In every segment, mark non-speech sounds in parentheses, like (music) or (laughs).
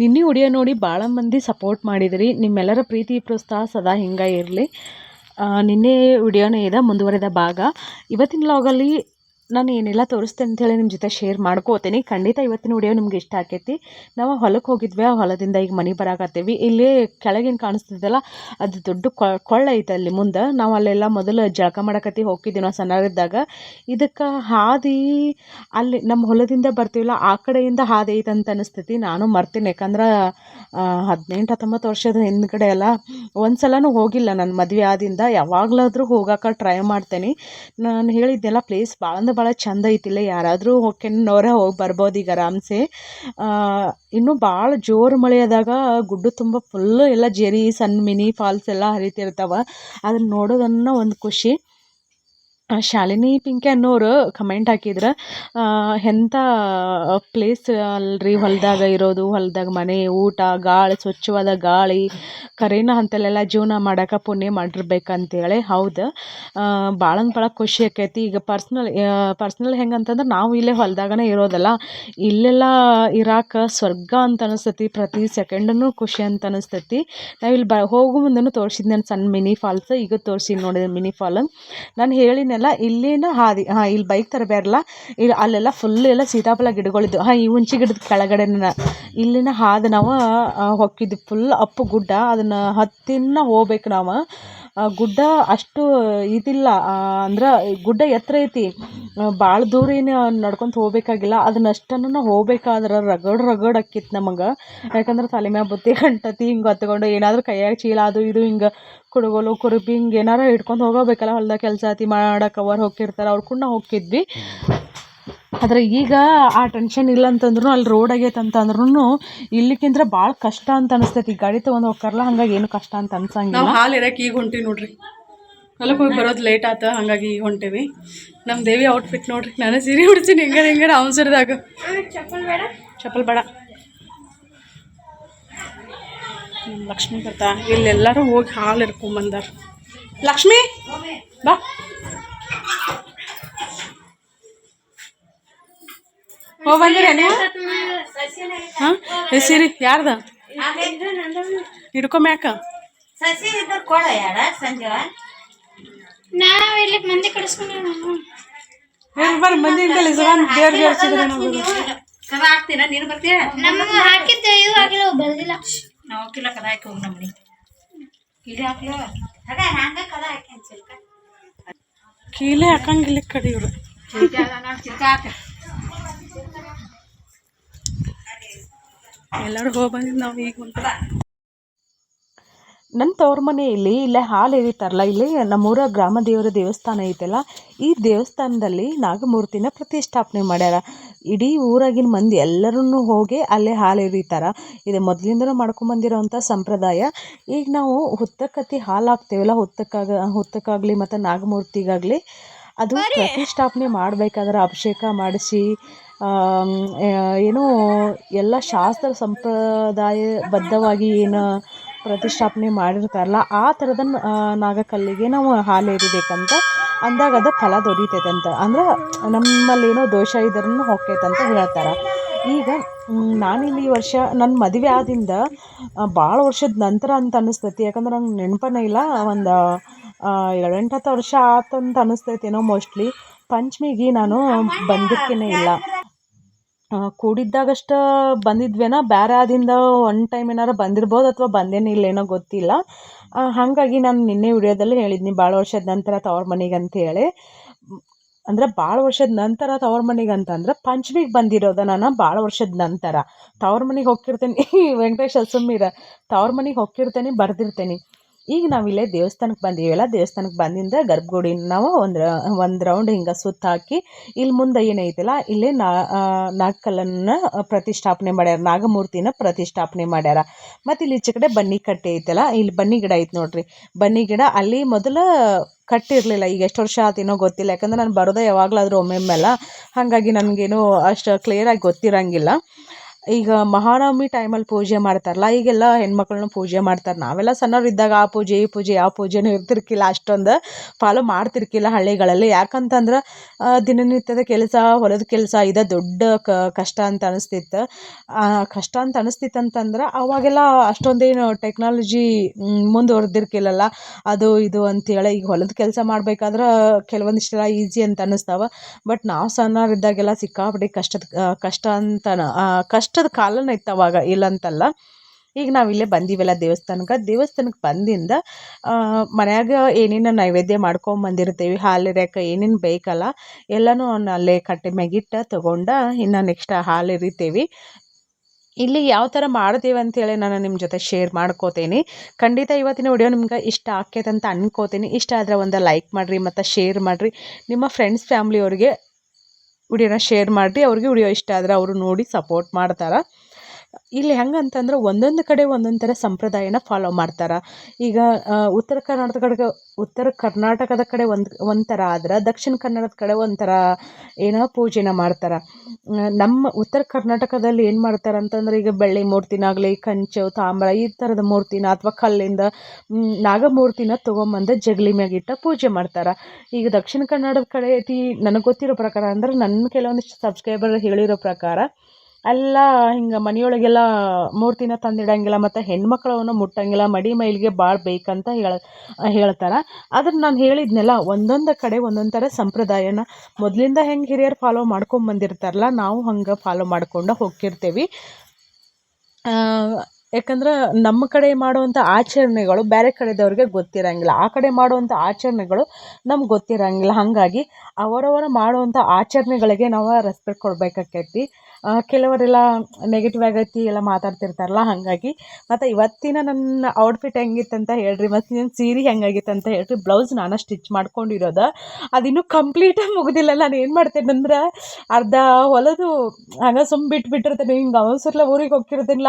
ನಿನ್ನೆ ಉಡಿಯ ನೋಡಿ ಭಾಳ ಮಂದಿ ಸಪೋರ್ಟ್ ಮಾಡಿದಿರಿ. ನಿಮ್ಮೆಲ್ಲರ ಪ್ರೀತಿ ಪ್ರೋತ್ಸಾಹ ಸದಾ ಹಿಂಗೆ ಇರಲಿ. ನಿನ್ನೆ ವಿಡಿಯೋನೇ ಇದೆ, ಮುಂದುವರೆದ ಭಾಗ. ಇವತ್ತಿನ ಲಾಗಲ್ಲಿ ನಾನು ಏನೆಲ್ಲ ತೋರಿಸ್ತೆ ಅಂತೇಳಿ ನಿಮ್ಮ ಜೊತೆ ಶೇರ್ ಮಾಡ್ಕೋತೀನಿ. ಖಂಡಿತ ಇವತ್ತಿನ ವಿಡಿಯೋ ನಿಮ್ಗೆ ಇಷ್ಟ ಆಕೈತಿ. ನಾವು ಹೊಲಕ್ಕೆ ಹೋಗಿದ್ವಿ. ಆ ಹೊಲದಿಂದ ಈಗ ಮನೆ ಬರಾಕತ್ತೀವಿ. ಇಲ್ಲಿ ಕೆಳಗಿನ ಕಾಣಿಸ್ತಿದ್ದಲ್ಲ, ಅದು ದೊಡ್ಡ ಕೊಳ್ಳ ಐತೆ ಅಲ್ಲಿ ಮುಂದೆ. ನಾವು ಅಲ್ಲೆಲ್ಲ ಮೊದಲು ಜಳಕ ಮಾಡಕತ್ತಿ ಹೋಗಿದ್ದೀವಿ ನಾವು ಸಣ್ಣರಿದ್ದಾಗ ಇದಕ್ಕೆ ಹಾದಿ ಅಲ್ಲಿ ನಮ್ಮ ಹೊಲದಿಂದ ಬರ್ತೀವಲ್ಲ, ಆ ಕಡೆಯಿಂದ ಹಾದಿ ಐತೆ ಅಂತ ಅನಿಸ್ತೈತಿ. ನಾನು ಮರ್ತೀನಿ. ಯಾಕಂದ್ರೆ ಹದಿನೆಂಟು, ಹತ್ತೊಂಬತ್ತು ವರ್ಷದ ಹಿಂದ್ಗಡೆ ಎಲ್ಲ ಒಂದು ಸಲನೂ ಹೋಗಿಲ್ಲ ನನ್ನ ಮದುವೆ ಆದಿಂದ. ಯಾವಾಗಲಾದರೂ ಹೋಗಕ್ಕೆ ಟ್ರೈ ಮಾಡ್ತೇನೆ. ನಾನು ಹೇಳಿದ್ದೆಲ್ಲ ಪ್ಲೇಸ್ ಭಾಳ ಅಂದ್ರೆ ಭಾಳ ಚಂದ ಐತಿಲ್ಲ. ಯಾರಾದರೂ ಹೊಕ್ಕೆನವರೇ ಹೋಗಿ ಬರ್ಬೋದು ಈಗ ಆರಾಮ್ಸೆ. ಇನ್ನೂ ಭಾಳ ಜೋರು ಮಳೆ ಆದಾಗ ಗುಡ್ಡು ತುಂಬ ಫುಲ್ಲು ಎಲ್ಲ ಜೆರಿ, ಸಣ್ಣ ಮಿನಿ ಫಾಲ್ಸ್ ಎಲ್ಲ ಹರಿತಿರ್ತಾವೆ. ಅದನ್ನ ನೋಡೋದನ್ನ ಒಂದು ಖುಷಿ. ಶಾಲಿನಿ ಪಿಂಕಿ ಅನ್ನೋರು ಕಮೆಂಟ್ ಹಾಕಿದ್ರು ಎಂಥ ಪ್ಲೇಸ್ ಅಲ್ರಿ ಹೊಲದಾಗ ಇರೋದು? ಹೊಲ್ದಾಗ ಮನೆ, ಊಟ, ಗಾಳಿ, ಸ್ವಚ್ಛವಾದ ಗಾಳಿ, ಕರೇನ ಅಂತಲ್ಲೆಲ್ಲ ಜೀವನ ಮಾಡಕ್ಕೆ ಪುಣ್ಯ ಮಾಡಿರ್ಬೇಕಂತೇಳಿ. ಹೌದು? ಭಾಳ ಅಂದ್ರೆ ಭಾಳ ಖುಷಿ ಆಕೈತಿ. ಈಗ ಪರ್ಸ್ನಲ್ ಪರ್ಸ್ನಲ್ ಹೆಂಗೆ ಅಂತಂದ್ರೆ ನಾವು ಇಲ್ಲೇ ಹೊಲ್ದಾಗನೇ ಇರೋದಲ್ಲ. ಇಲ್ಲೆಲ್ಲ ಇರಾಕ ಸ್ವರ್ಗ ಅಂತ ಅನಿಸ್ತೈತಿ. ಪ್ರತಿ ಸೆಕೆಂಡೂ ಖುಷಿ ಅಂತ ಅನಿಸ್ತೈತಿ. ನಾವಿಲ್ಲಿ ಬ, ಹೋಗೋ ಮುಂದೆನೂ ತೋರಿಸಿದ್ದೆ ನಾನು ಸಣ್ಣ ಮಿನಿ ಫಾಲ್ಸ್ ಈಗ ತೋರಿಸಿ ನೋಡಿದೆ ಮಿನಿ ಫಾಲ್ ನಾನು ಹೇಳಿದ್ನಲ್ಲ ಇಲ್ಲಿನ ಹಾದಿ, ಹಾಂ, ಇಲ್ಲಿ ಬೈಕ್ ತರಬೇರಲ್ಲ ಇಲ್ಲಿ ಅಲ್ಲೆಲ್ಲ ಫುಲ್ ಎಲ್ಲ ಸೀತಾಫಲ ಗಿಡಗಳಿದ್ದು. ಹಾಂ, ಈ ಹುಂಚಿ ಗಿಡದ ಕೆಳಗಡೆನ ಇಲ್ಲಿನ ಹಾದಿ ನಾವು ಹೊಕ್ಕಿದ್ವಿ ಫುಲ್ ಅಪ್ಪು ಗುಡ್ಡ ಅದನ್ನು ಹತ್ತಿನ ಹೋಗ್ಬೇಕು ನಾವು. ಗುಡ್ಡ ಅಷ್ಟು ಇದಿಲ್ಲ ಅಂದ್ರೆ ಗುಡ್ಡ ಎತ್ತರ ಐತಿ. ಭಾಳ ದೂರ ಏನು ನಡ್ಕೊತ ಹೋಗಬೇಕಾಗಿಲ್ಲ. ಅದನ್ನ ಅಷ್ಟನ್ನು ಹೋಗ್ಬೇಕಾದ್ರೆ ರಗಡ್ ರಗಡ್ ಆಕ್ಕಿತ್ತು ನಮಗೆ. ಯಾಕಂದ್ರೆ ತಲೆ ಮ್ಯಾಗ ಬುತ್ತಿ ಗಂಟತಿ ಹಿಂಗೆ ಹೊತ್ಕೊಂಡು ಏನಾದರೂ ಕೈಯಾಗ ಚೀಲ ಅದು ಇದು ಹಿಂಗೆ ಕುಡುಗೋಲು ಕುರುಪಿ ಹಿಂಗೆ ಏನಾರ ಹಿಡ್ಕೊಂಡು ಹೋಗಬೇಕಲ್ಲ ಹೊಲ್ದಾಗ ಕೆಲಸ ಆತಿ ಮಾಡಕ್ಕೆ ಅವರು ಹೋಗಿರ್ತಾರೆ ಅವ್ರ ಕೂಡ ಹೋಗಿದ್ವಿ ಆದ್ರೆ ಈಗ ಆ ಟೆನ್ಷನ್ ಇಲ್ಲ ಅಂತಂದ್ರೂ ಅಲ್ಲಿ ರೋಡ್ ಆಗೈತೆ ಅಂತಂದ್ರೂ ಇಲ್ಲಿಕ್ಕಿಂತ ಭಾಳ ಕಷ್ಟ ಅಂತ ಅನಿಸ್ತೈತಿ. ಗಾಡಿ ತೊಗೊಂಡು ಹೋಗ್ತಾರಲ್ಲ ಹಂಗಾಗಿ ಏನು ಕಷ್ಟ ಅಂತ ಅನ್ಸಂಗಿಲ್ಲ. ನಾವು ಹಾಲು ಇರಕ್ಕೆ ಈಗ ಹೊಂಟಿವಿ ನೋಡ್ರಿ. ಹೊಲಕ್ಕೆ ಹೋಗಿ ಬರೋದು ಲೇಟ್ ಆತ ಹಾಗಾಗಿ ಈಗ ಹೊಂಟೇವಿ. ನಮ್ಮ ದೇವಿ ಔಟ್ಫಿಟ್ ನೋಡ್ರಿ ನಾನು ಸೀರೆ ಹುಡ್ತೀನಿ ಹೆಂಗಾರ ಹೆಂಗಾರ ಅವಸರದಾಗ ಚಪ್ಪಲ್ ಬೇಡ. ಹ್ಮ್, ಲಕ್ಷ್ಮಿ ಬರ್ತಾ ಇಲ್ಲೆಲ್ಲರೂ ಹೋಗಿ ಹಾಲು ಇರ್ಕೊಂಬಂದಾರ ಲಕ್ಷ್ಮಿ ಬಾ. ಬಂದಿರ ನೀವು ಹಾಂ ಸೀರೆ ಯಾರ್ದ? ಹಿಡ್ಕೊಂಬ್ಯಾಕ ಸಸಿ ಕೊಡ ಯಾರ ನಾವ್ ಇಲ್ಲಿ ಮಂದಿ ಬರ್ರಿ ಕದ ಹಾಕಿದ್ದ ಆಗಿಲ್ಲ ನಾವು ಕಿಲ ಕದ ಹಾಕಿ ಹೋಗಿ ನಮ್ಮನಿ. ಇಲ್ಲಿ ಹಾಕ್ಲೋ ಅದ ಹಂಗ ಕದ ಹಾಕಿ ಚಿಲ್ಕ ಕೀಲೆ ಹಾಕಂಗಿಲ್ಲ ಕಡಿ ಇವ್ರು. ಚಿಲ್ಕ ಅದ ನೋಡಿ ಚಿಲ್ಕ ಹಾಕ. ಎಲ್ಲರೂ ಹೋಗಿ ಬಂದಿದ್ದು ನಾವು ಈಗ ಹೊಂಟ ನನ್ನ ತವ್ರ ಮನೆಯಲ್ಲಿ ಇಲ್ಲೇ ಹಾಲು ಎರಿತಾರಲ್ಲ ಇಲ್ಲಿ ನಮ್ಮೂರ ಗ್ರಾಮ ದೇವರ ದೇವಸ್ಥಾನ ಐತಲ್ಲ, ಈ ದೇವಸ್ಥಾನದಲ್ಲಿ ನಾಗಮೂರ್ತಿನ ಪ್ರತಿಷ್ಠಾಪನೆ ಮಾಡ್ಯಾರ. ಇಡೀ ಊರಾಗಿನ ಮಂದಿ ಎಲ್ಲರೂ ಹೋಗಿ ಅಲ್ಲೇ ಹಾಲು ಎರಿತಾರ ಇದು ಮೊದಲಿಂದನೂ ಮಾಡ್ಕೊಂಬಂದಿರೋವಂಥ ಸಂಪ್ರದಾಯ. ಈಗ ನಾವು ಹುತ್ತಕ್ಕತ್ತಿ ಹಾಲು ಹಾಕ್ತೇವಲ್ಲ, ಹುತ್ತಕ್ಕಾಗ, ಹುತ್ತಕ್ಕಾಗಲಿ ಮತ್ತು ನಾಗಮೂರ್ತಿಗಾಗಲಿ ಅದು ಪ್ರತಿಷ್ಠಾಪನೆ ಮಾಡಬೇಕಾದ್ರೆ ಅಭಿಷೇಕ ಮಾಡಿಸಿ ಏನೋ ಎಲ್ಲ ಶಾಸ್ತ್ರ ಸಂಪ್ರದಾಯ ಬದ್ಧವಾಗಿ ಏನು ಪ್ರತಿಷ್ಠಾಪನೆ ಮಾಡಿರ್ತಾರಲ್ಲ ಆ ಥರದ ನಾಗಕಲ್ಲಿಗೆ ನಾವು ಹಾಲು ಎರಿಬೇಕಂತ ಅಂದಾಗ ಅದು ಫಲ ದೊರೀತೈತಂತ. ಅಂತ ಅಂದ್ರೆ ನಮ್ಮಲ್ಲಿ ಏನೋ ದೋಷ ಇದ್ರೂ ಹೊಕ್ಕೈತಂತ ಹೇಳ್ತಾರೆ. ಈಗ ನಾನಿಲ್ಲಿ ಈ ವರ್ಷ ನನ್ನ ಮದುವೆ ಆದಿಂದ ಭಾಳ ವರ್ಷದ ನಂತರ ಅಂತ ಅನ್ನಿಸ್ತೈತಿ ಯಾಕಂದ್ರೆ ನಂಗೆ ನೆನಪನೇ ಇಲ್ಲ ಒಂದು ಏಳೆಂಟು ಹತ್ತು ವರ್ಷ ಆತಂತ ಅನ್ನಿಸ್ತೈತೇನೋ ಮೋಸ್ಟ್ಲಿ ಪಂಚಮಿಗೆ ನಾನು ಬಂದಿಕ್ಕೇನೆ ಇಲ್ಲ. ಕೂಡಿದ್ದಾಗಷ್ಟು ಬೇರೆ ಆದಿಂದ ಒನ್ ಟೈಮ್ ಏನಾರು ಬಂದಿರ್ಬೋದು ಅಥವಾ ಬಂದೇನಿಲ್ಲ ಏನೋ ಗೊತ್ತಿಲ್ಲ. ಹಾಗಾಗಿ ನಾನು ನಿನ್ನೆ ವಿಡಿಯೋದಲ್ಲಿ ಹೇಳಿದ್ನಿ ಭಾಳ ವರ್ಷದ ನಂತರ ತವ್ರ ಮನೆಗೆ ಅಂತ ಹೇಳಿ. ಅಂದ್ರೆ ಭಾಳ ವರ್ಷದ ನಂತರ ತವ್ರ ಮನೆಗೆ ಅಂತಂದ್ರೆ ಪಂಚಮಿಗೆ ಬಂದಿರೋದ ನಾನು ಭಾಳ ವರ್ಷದ ನಂತರ. ತವ್ರ ಮನೆಗೆ ಹೋಗಿರ್ತೇನೆ (laughs) ವೆಂಕಟೇಶ್ ಸುಮ್ಮೀರ ತವ್ರ ಮನೆಗೆ ಹೋಗಿರ್ತೇನೆ ಬರ್ದಿರ್ತೇನೆ. ಈಗ ನಾವಿಲ್ಲೇ ದೇವಸ್ಥಾನಕ್ಕೆ ಬಂದೀವಲ್ಲ ದೇವಸ್ಥಾನಕ್ಕೆ ಬಂದಿಂದ ಗರ್ಭಗುಡಿನ ನಾವು ಒಂದು ಒಂದು ರೌಂಡ್ ಹಿಂಗೆ ಸುತ್ತ ಹಾಕಿ ಇಲ್ಲಿ ಮುಂದೆ ಏನೈತಲ್ಲ ಇಲ್ಲೇ ನಾ ನಾಗಕಲ್ಲನ್ನು ಪ್ರತಿಷ್ಠಾಪನೆ ಮಾಡ್ಯಾರ. ನಾಗಮೂರ್ತಿನ ಪ್ರತಿಷ್ಠಾಪನೆ ಮಾಡ್ಯಾರ. ಮತ್ತು ಇಲ್ಲಿ ಈಚೆ ಕಡೆ ಬನ್ನಿ ಕಟ್ಟೆ ಐತಲ್ಲ, ಇಲ್ಲಿ ಬನ್ನಿ ಗಿಡ ಐತೆ ನೋಡ್ರಿ. ಬನ್ನಿ ಗಿಡ ಅಲ್ಲಿ ಮೊದಲು ಕಟ್ಟಿರಲಿಲ್ಲ, ಈಗ ಎಷ್ಟು ವರ್ಷ ಆತೇನೋ ಗೊತ್ತಿಲ್ಲ. ಯಾಕಂದ್ರೆ ನಾನು ಬರೋದೇ ಯಾವಾಗಲಾದರೂ ಒಮ್ಮೆಮ್ಮೆಲ್ಲ ಹಾಗಾಗಿ ನನಗೇನು ಅಷ್ಟು ಕ್ಲಿಯರಾಗಿ ಗೊತ್ತಿರಂಗಿಲ್ಲ. ಈಗ ಮಹಾನವಮಿ ಟೈಮಲ್ಲಿ ಪೂಜೆ ಮಾಡ್ತಾರಲ್ಲ, ಈಗೆಲ್ಲ ಹೆಣ್ಮಕ್ಳನ್ನ ಪೂಜೆ ಮಾಡ್ತಾರೆ. ನಾವೆಲ್ಲ ಸಣ್ಣವರಿದ್ದಾಗ ಆ ಪೂಜೆ, ಈ ಪೂಜೆ ಯಾವ ಪೂಜೆನೂ ಇರ್ತಿರ್ಕಿಲ್ಲ, ಅಷ್ಟೊಂದು ಫಾಲೋ ಮಾಡ್ತಿರ್ಕಿಲ್ಲ ಹಳ್ಳಿಗಳಲ್ಲಿ. ಯಾಕಂತಂದ್ರೆ ದಿನನಿತ್ಯದ ಕೆಲಸ, ಹೊಲದ ಕೆಲಸ, ಇದೆ ದೊಡ್ಡ ಕಷ್ಟ ಅಂತ ಅನಿಸ್ತಿತ್ತು. ಕಷ್ಟ ಅಂತ ಅನಿಸ್ತಿತ್ತು ಅಂತಂದ್ರೆ ಅವಾಗೆಲ್ಲ ಅಷ್ಟೊಂದೇನು ಟೆಕ್ನಾಲಜಿ ಮುಂದುವರೆದಿರ್ಕಿಲ್ಲಲ್ಲ. ಅದು, ಇದು ಅಂತೇಳಿ ಈಗ ಹೊಲದ ಕೆಲಸ ಮಾಡ್ಬೇಕಾದ್ರೆ ಕೆಲವೊಂದಿಷ್ಟೆಲ್ಲ ಈಸಿ ಅಂತ ಅನ್ನಿಸ್ತಾವ ಬಟ್ ನಾವು ಸಣ್ಣವರಿದ್ದಾಗೆಲ್ಲ ಸಿಕ್ಕಾಪಟ್ಟೆ ಕಷ್ಟದ ಕಷ್ಟ ಅಂತ ಕಷ್ಟದ ಕಾಲನ ಇತ್ತು ಅವಾಗ ಇಲ್ಲಂತಲ್ಲ, ಈಗ ನಾವು ಇಲ್ಲೇ ಬಂದೀವಲ್ಲ ದೇವಸ್ಥಾನಕ್ಕೆ. ದೇವಸ್ಥಾನಕ್ಕೆ ಬಂದಿಂದ ಮನ್ಯಾಗ ಏನೇನು ನೈವೇದ್ಯ ಮಾಡ್ಕೊಂಡು ಬಂದಿರ್ತೀವಿ ಹಾಲಿರ್ಯಾಕ ಏನೇನು ಬೇಕಲ್ಲ, ಎಲ್ಲನೂ ಅಲ್ಲೇ ಕಟ್ಟೆ ಮ್ಯಾಗಿಟ್ಟು ತೊಗೊಂಡು ಇನ್ನು ನೆಕ್ಸ್ಟ್ ಹಾಲು ಇರಿತೀವಿ ಇಲ್ಲಿ ಯಾವ ಥರ ಮಾಡ್ತೀವಿ ಅಂತೇಳಿ ನಾನು ನಿಮ್ಮ ಜೊತೆ ಶೇರ್ ಮಾಡ್ಕೋತೀನಿ. ಖಂಡಿತ ಇವತ್ತಿನ ವಿಡಿಯೋ ನಿಮ್ಗೆ ಇಷ್ಟ ಆಕೈತೆ ಅನ್ಕೋತೀನಿ. ಇಷ್ಟ ಆದರೆ ಒಂದು ಲೈಕ್ ಮಾಡಿರಿ ಮತ್ತು ಶೇರ್ ಮಾಡಿರಿ. ನಿಮ್ಮ ಫ್ರೆಂಡ್ಸ್, ಫ್ಯಾಮ್ಲಿಯವ್ರಿಗೆ ವಿಡಿಯೋನ ಶೇರ್ ಮಾಡಿರಿ ಅವ್ರಿಗೆ ವಿಡಿಯೋ ಇಷ್ಟ ಆದರೆ ಅವರು ನೋಡಿ ಸಪೋರ್ಟ್ ಮಾಡ್ತಾರೆ. ಇಲ್ಲಿ ಹೆಂಗಂತಂದ್ರೆ ಒಂದೊಂದು ಕಡೆ ಒಂದೊಂದು ಥರ ಸಂಪ್ರದಾಯನ ಫಾಲೋ ಮಾಡ್ತಾರೆ. ಈಗ ಉತ್ತರ ಕರ್ನಾಟಕ ಕಡೆ ಉತ್ತರ ಕರ್ನಾಟಕದ ಕಡೆ ಒಂದು ಒಂಥರ ಆದ್ರೆ ದಕ್ಷಿಣ ಕನ್ನಡದ ಕಡೆ ಒಂಥರ ಏನೋ ಪೂಜೆನ ಮಾಡ್ತಾರೆ. ನಮ್ಮ ಉತ್ತರ ಕರ್ನಾಟಕದಲ್ಲಿ ಏನು ಮಾಡ್ತಾರೆ ಅಂತಂದ್ರೆ ಈಗ ಬೆಳ್ಳಿ ಮೂರ್ತಿನಾಗಲಿ ಕಂಚು, ತಾಮ್ರ ಈ ಥರದ ಮೂರ್ತಿನ ಅಥವಾ ಕಲ್ಲಿಂದ ನಾಗಮೂರ್ತಿನ ತೊಗೊಂಬಂದು ಜಗಲಿ ಮ್ಯಾಗಿಟ್ಟ ಪೂಜೆ ಮಾಡ್ತಾರೆ. ಈಗ ದಕ್ಷಿಣ ಕನ್ನಡದ ಕಡೆ ಐತಿ, ನನಗೆ ಗೊತ್ತಿರೋ ಪ್ರಕಾರ ಅಂದ್ರೆ ನನ್ನ ಕೆಲವೊಂದಿಷ್ಟು ಸಬ್ಸ್ಕ್ರೈಬರ್ ಹೇಳಿರೋ ಪ್ರಕಾರ ಎಲ್ಲ ಹಿಂಗೆ ಮನೆಯೊಳಗೆಲ್ಲ ಮೂರ್ತಿನ ತಂದಿಡಂಗಿಲ್ಲ ಮತ್ತು ಹೆಣ್ಮಕ್ಳವನ್ನ ಮುಟ್ಟಂಗಿಲ್ಲ, ಮಡಿ ಮೈಲಿಗೆ ಭಾಳ ಬೇಕಂತ ಹೇಳ, ಹೇಳ್ತಾರೆ. ಆದ್ರೆ ನಾನು ಹೇಳಿದ್ನಲ್ಲ, ಒಂದೊಂದು ಕಡೆ ಒಂದೊಂದು ಥರ ಸಂಪ್ರದಾಯನ ಮೊದಲಿಂದ ಹೆಂಗೆ ಹಿರಿಯರು ಫಾಲೋ ಮಾಡ್ಕೊಂಬಂದಿರ್ತಾರಲ್ಲ ನಾವು ಹಂಗೆ ಫಾಲೋ ಮಾಡ್ಕೊಂಡು ಹೋಗ್ತಿರ್ತೇವಿ. ಯಾಕಂದ್ರೆ ನಮ್ಮ ಕಡೆ ಮಾಡುವಂಥ ಆಚರಣೆಗಳು ಬೇರೆ ಕಡೆದವ್ರಿಗೆ ಗೊತ್ತಿರಂಗಿಲ್ಲ. ಆ ಕಡೆ ಮಾಡುವಂಥ ಆಚರಣೆಗಳು ನಮ್ಗೆ ಗೊತ್ತಿರಂಗಿಲ್ಲ. ಹಾಗಾಗಿ ಅವರವರ ಮಾಡುವಂಥ ಆಚರಣೆಗಳಿಗೆ ನಾವು ರೆಸ್ಪೆಕ್ಟ್ ಕೊಡಬೇಕಾಕೈತಿ. ಕೆಲವರೆಲ್ಲ ನೆಗೆಟಿವ್ ಆಗೈತಿ, ಎಲ್ಲ ಮಾತಾಡ್ತಿರ್ತಾರಲ್ಲ, ಹಾಗಾಗಿ. ಮತ್ತು ಇವತ್ತಿನ ನನ್ನ ಔಟ್ಫಿಟ್ ಹೆಂಗಿತ್ತು ಅಂತ ಹೇಳ್ರಿ, ಮತ್ತು ನನ್ನ ಸೀರೆ ಹೆಂಗಾಗಿತ್ತು ಅಂತ ಹೇಳ್ರಿ ಬ್ಲೌಸ್ ನಾನು ಸ್ಟಿಚ್ ಮಾಡ್ಕೊಂಡಿರೋದು. ಅದಿನ್ನೂ ಕಂಪ್ಲೀಟಾಗಿ ಮುಗ್ದಿಲ್ಲ, ನಾನು ಏನು ಮಾಡ್ತೇನೆ ಅಂದ್ರೆ, ಅರ್ಧ ಹೊಲದು ಹಂಗೆ ಸುಮ್ಮ ಬಿಟ್ಬಿಟ್ಟಿರ್ತೇನೆ, ಹಿಂಗೆ ಅವಸರ್ಲ ಊರಿಗೆ ಹೋಗ್ತಿರೋದಿಲ್ಲ